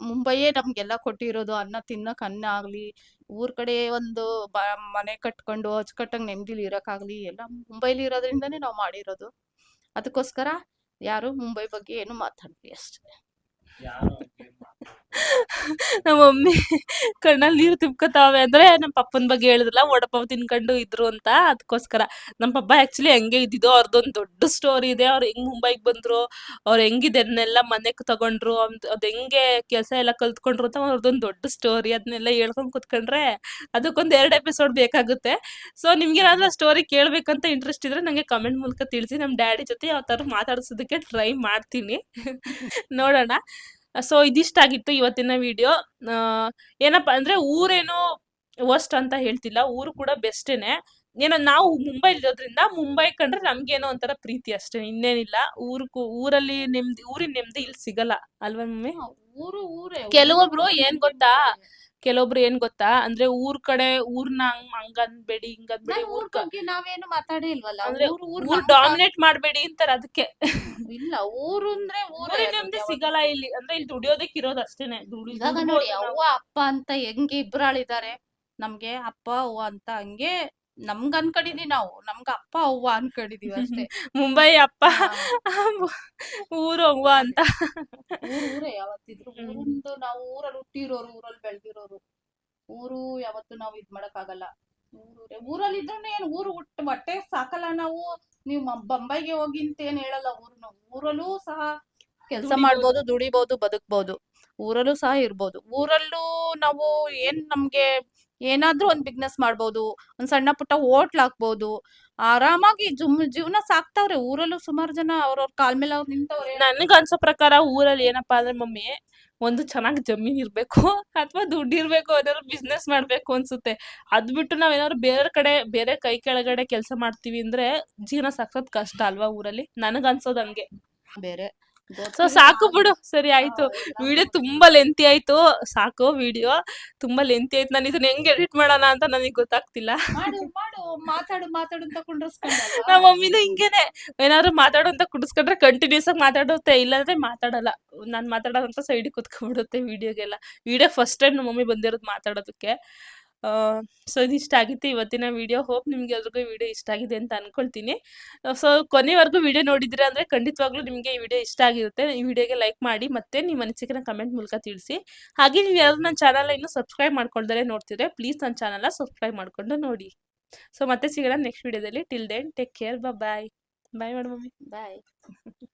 ಮುಂಬೈಯೇ ನಮ್ಗೆಲ್ಲ ಕೊಟ್ಟಿರೋದು. ಅನ್ನ ತಿನ್ನಕ್ ಅನ್ನ ಆಗ್ಲಿ, ಊರ್ ಕಡೆ ಒಂದು ಮನೆ ಕಟ್ಕೊಂಡು ಅಚ್ಚುಕಟ್ಟಾಗಿ ನೆಮ್ಮದಿಲಿ ಇರಕ್ಕಾಗ್ಲಿ, ಎಲ್ಲ ಮುಂಬೈಲಿ ಇರೋದ್ರಿಂದಾನೆ ನಾವು ಮಾಡಿರೋದು. ಅದಕ್ಕೋಸ್ಕರ ಯಾರು ಮುಂಬೈ ಬಗ್ಗೆ ಏನು ಮಾತಾಡ್ಲಿ ಅಷ್ಟೇ. ನಮ್ಮ ಮಮ್ಮಿ ಕಣ್ಣಲ್ಲಿ ನೀರು ತಿಪ್ಕೊತಾವೆ ಅಂದ್ರೆ ನಮ್ಮ ಪಪ್ಪನ ಬಗ್ಗೆ ಹೇಳಿದ್ರಲ್ಲ ವಡಪಾವ್ ತಿನ್ಕೊಂಡು ಇದ್ರು ಅಂತ ಅದಕ್ಕೋಸ್ಕರ ನಮ್ಮ ಪಪ್ಪ ಆಕ್ಚುಲಿ ಹೆಂಗೆ ಇದ್ದಿದ್ದು ಅವ್ರದ್ದೊಂದು ದೊಡ್ಡ ಸ್ಟೋರಿ ಇದೆ. ಅವ್ರು ಹೆಂಗ್ ಮುಂಬೈಗೆ ಬಂದ್ರು ಅವ್ರು ಹೆಂಗಿದೆ ಅದನ್ನೆಲ್ಲ ಮನೆಗೆ ತಗೊಂಡ್ರು ಅದ್ ಹೆಂಗೆ ಕೆಲಸ ಎಲ್ಲ ಕಲ್ತ್ಕೊಂಡ್ರು ಅಂತ ಅವ್ರದ್ದೊಂದು ದೊಡ್ಡ ಸ್ಟೋರಿ ಅದನ್ನೆಲ್ಲ ಹೇಳ್ಕೊಂಡ್ ಕುತ್ಕೊಂಡ್ರೆ ಅದಕ್ಕೊಂದ್ ಎರಡು ಎಪಿಸೋಡ್ ಬೇಕಾಗುತ್ತೆ. ಸೊ ನಿಮ್ಗೇನಾದ್ರೂ ಸ್ಟೋರಿ ಕೇಳ್ಬೇಕಂತ ಇಂಟ್ರೆಸ್ಟ್ ಇದ್ರೆ ನಂಗೆ ಕಮೆಂಟ್ ಮೂಲಕ ತಿಳಿಸಿ. ನಮ್ಮ ಡ್ಯಾಡಿ ಜೊತೆ ಯಾವ ತರ ಮಾತಾಡ್ಸೋದಕ್ಕೆ ಟ್ರೈ ಮಾಡ್ತೀನಿ. ನೋಡೋಣ. ಸೊ ಇದಿಷ್ಟಾಗಿತ್ತು ಇವತ್ತಿನ ವಿಡಿಯೋ. ಏನಪ್ಪ ಅಂದ್ರೆ ಊರೇನು ವರ್ಸ್ಟ್ ಅಂತ ಹೇಳ್ತಿಲ್ಲ. ಊರು ಕೂಡ ಬೆಸ್ಟೇನೆ ಏನೋ ನಾವು ಮುಂಬೈ ಇರೋದ್ರಿಂದ ಮುಂಬೈ ಕಂಡ್ರೆ ನಮ್ಗೇನೋ ಒಂಥರ ಪ್ರೀತಿ ಅಷ್ಟೇ. ಇನ್ನೇನಿಲ್ಲ. ಊರು ಊರಲ್ಲಿ ನೆಮ್ಮದಿ ಊರಿನ ನೆಮ್ಮದಿ ಇಲ್ಲಿ ಸಿಗಲ್ಲ. ಅಲ್ವಾ ಮಮ್ಮಿ? ಊರು ಊರೇ. ಕೆಲವೊಬ್ರು ಏನ್ ಗೊತ್ತಾ? ಕೆಲವೊಬ್ರು ಏನ್ ಗೊತ್ತಾ? ಅಂದ್ರೆ ಊರ್ ಕಡೆ ಊರ್ನ ಹಂಗ್ ಹಂಗ್ ಅನ್ಬೇಡಿ ಹಿಂಗ್ ಅನ್ಬೇಡಿ ಊರ್ ನಾವೇನು ಮಾತಾಡೇ ಇಲ್ವಲ್ಲ? ಅಂದ್ರೆ ಊರು ಡಾಮಿನೇಟ್ ಮಾಡ್ಬೇಡಿ ಅಂತಾರ ಅದಕ್ಕೆ. ಇಲ್ಲ ಊರು ಅಂದ್ರೆ ಊರೇ ಊರಿನ. ಸಿಗಲ್ಲ ಇಲ್ಲಿ. ಅಂದ್ರೆ ಇಲ್ಲಿ ದುಡಿಯೋದಕ್ಕೆ ಇರೋದು ಅಷ್ಟೇನೆ. ನೋಡಿ ಅವ್ವ ಅಪ್ಪ ಅಂತ ಹೆಂಗೆ ಇಬ್ರಾಳಿದ್ದಾರೆ ನಮ್ಗೆ ಅಪ್ಪ ಅವ್ವ ಅಂತ ಹಂಗೆ ನಮ್ಗ್ ಅನ್ಕೊಂಡಿದೀವಿ ನಾವು ನಮ್ಗ ಅಪ್ಪ ಅವ್ವ ಅನ್ಕೊಂಡಿದೀವಿ ಅಷ್ಟೇ. ಮುಂಬೈ ಅಪ್ಪ. ಊರು ಅವ್ವ ಅಂತ. ಊರ್ ಊರೇ ಯಾವತ್ತಿದ್ರು. ಊರಿಂದು ನಾವು ಊರಲ್ಲಿ ಹುಟ್ಟಿರೋರು ಊರಲ್ಲಿ ಬೆಳ್ದಿರೋರು. ಊರು ಯಾವತ್ತು ನಾವು ಇದ್ ಮಾಡಕ್ ಆಗಲ್ಲ ಊರೂರೇ ಊರಲ್ಲಿ ಇದ್ರೂ ಏನ್ ಊರು ಹುಟ್ಟು ಹೊಟ್ಟೆ ಸಾಕಲ್ಲ ನಾವು. ನೀವು ಬಂಬೈಗೆ ಹೋಗಿಂತ ಹೋಗಿ ಅಂತ ಏನ್ ಹೇಳಲ್ಲ ಊರ್ನ. ಊರಲ್ಲೂ ಸಹ ಕೆಲಸ ದುಡಿಬೋದು. ಮಾಡ್ಬೋದು ದುಡಿಬಹುದು ಬದುಕ್ಬೋದು. ಊರಲ್ಲೂ ಸಹ ಇರ್ಬೋದು. ಊರಲ್ಲೂ ನಾವು ಏನ್ ನಮ್ಗೆ ಏನಾದ್ರೂ ಒಂದ್ ಬಿಸ್ನೆಸ್ ಮಾಡ್ಬೋದು ಒಂದ್ ಸಣ್ಣ ಪುಟ್ಟ ಹೋಟ್ಲ್ ಹಾಕ್ಬೋದು ಆರಾಮಾಗಿ ಜುಮ್ ಜೀವನ ಸಾಕ್ತಾವ್ರೆ. ಊರಲ್ಲೂ ಸುಮಾರು ಜನ ಅವ್ರವ್ರ ಕಾಲ್ ಮೇಲೆ ಅವ್ರು ನಿಂತವ್ರೆ. ನನ್ಗ ಅನ್ಸೋ ಪ್ರಕಾರ ಊರಲ್ಲಿ ಏನಪ್ಪಾ ಅಂದ್ರೆ ಮಮ್ಮಿ ಒಂದು ಚೆನ್ನಾಗಿ ಜಮೀನ್ ಇರ್ಬೇಕು ಅಥವಾ ದುಡ್ಡು ಇರ್ಬೇಕು ಏನಾದ್ರು ಬಿಸ್ನೆಸ್ ಮಾಡ್ಬೇಕು ಅನ್ಸುತ್ತೆ. ಅದ್ ಬಿಟ್ಟು ನಾವ್ ಏನಾದ್ರು ಬೇರೆ ಕಡೆ ಬೇರೆ ಕೈ ಕೆಳಗಡೆ ಕೆಲಸ ಮಾಡ್ತೀವಿ ಅಂದ್ರೆ ಜೀವನ ಸಾಕ್ಸೋದ್ ಕಷ್ಟ ಅಲ್ವಾ ಊರಲ್ಲಿ? ನನಗ್ ಅನ್ಸೋದ್ ಹಂಗೆ. ಬೇರೆ. ಸೊ ಸಾಕು ಬಿಡು. ಸರಿ ಆಯ್ತು. ವಿಡಿಯೋ ತುಂಬಾ ಲೆಂತಿ ಆಯ್ತು. ಸಾಕು ವಿಡಿಯೋ ತುಂಬಾ ಲೆಂತಿ ಆಯ್ತು. ನಾನು ಇದನ್ನ ಹೆಂಗ್ ಎಡಿಟ್ ಮಾಡೋಣ ಅಂತ ನನಗೆ ಗೊತ್ತಾಗ್ತಿಲ್ಲ. ಮಾತಾಡು ಮಾತಾಡು ಅಂತ? ನಮ್ಮ ಮಮ್ಮಿನ ಹಿಂಗೇನೆ. ಏನಾದ್ರು ಮಾತಾಡು ಅಂತ ಕುಡಿಸ್ಕೊಂಡ್ರೆ ಕಂಟಿನ್ಯೂಸ್ ಆಗಿ ಮಾತಾಡುತ್ತೆ. ಇಲ್ಲಾಂದ್ರೆ ಮಾತಾಡಲ್ಲ. ನಾನ್ ಮಾತಾಡೋದಂತ ಸೈಡ್ ಕುತ್ಕೊಂಡ್ಬಿಡುತ್ತೆ ವಿಡಿಯೋಗೆಲ್ಲ ವಿಡಿಯೋ ಫಸ್ಟ್ ಟೈಮ್ ನಮ್ಮ ಮಮ್ಮಿ ಬಂದಿರೋದು ಮಾತಾಡೋದಕ್ಕೆ. ಸೊ ಇದಿಷ್ಟ ಆಗಿತ್ತು ಇವತ್ತಿನ ವಿಡಿಯೋ ಹೋಪ್ ನಿಮ್ಗೆ ಎಲ್ರಿಗೂ ವಿಡಿಯೋ ಇಷ್ಟ ಆಗಿದೆ ಅಂತ ಅನ್ಕೊಳ್ತೀನಿ. ಸೊ ಕೊನೆವರೆಗೂ ವಿಡಿಯೋ ನೋಡಿದ್ರೆ ಅಂದ್ರೆ ಖಂಡಿತವಾಗ್ಲೂ ನಿಮಗೆ ಈ ವಿಡಿಯೋ ಇಷ್ಟ ಆಗಿರುತ್ತೆ. ಈ ವಿಡಿಯೋಗೆ ಲೈಕ್ ಮಾಡಿ ಮತ್ತೆ ನಿಮ್ಮ ಅನಿಸಿಕೆನ ಕಮೆಂಟ್ ಮೂಲಕ ತಿಳಿಸಿ. ಹಾಗೆ ನೀವು ಯಾರು ನನ್ನ ಚಾನಲ್ ಇನ್ನೂ ಸಬ್ಸ್ಕ್ರೈಬ್ ಮಾಡ್ಕೊಳ್ದರೆ ನೋಡ್ತಿದ್ರೆ ಪ್ಲೀಸ್ ನನ್ನ ಚಾನಲ್ನ ಸಬ್ಸ್ಕ್ರೈಬ್ ಮಾಡ್ಕೊಂಡು ನೋಡಿ. ಸೊ ಮತ್ತೆ ಸಿಗೋಣ ನೆಕ್ಸ್ಟ್ ವಿಡಿಯೋದಲ್ಲಿ till then take care bye bye madam mummy. Bye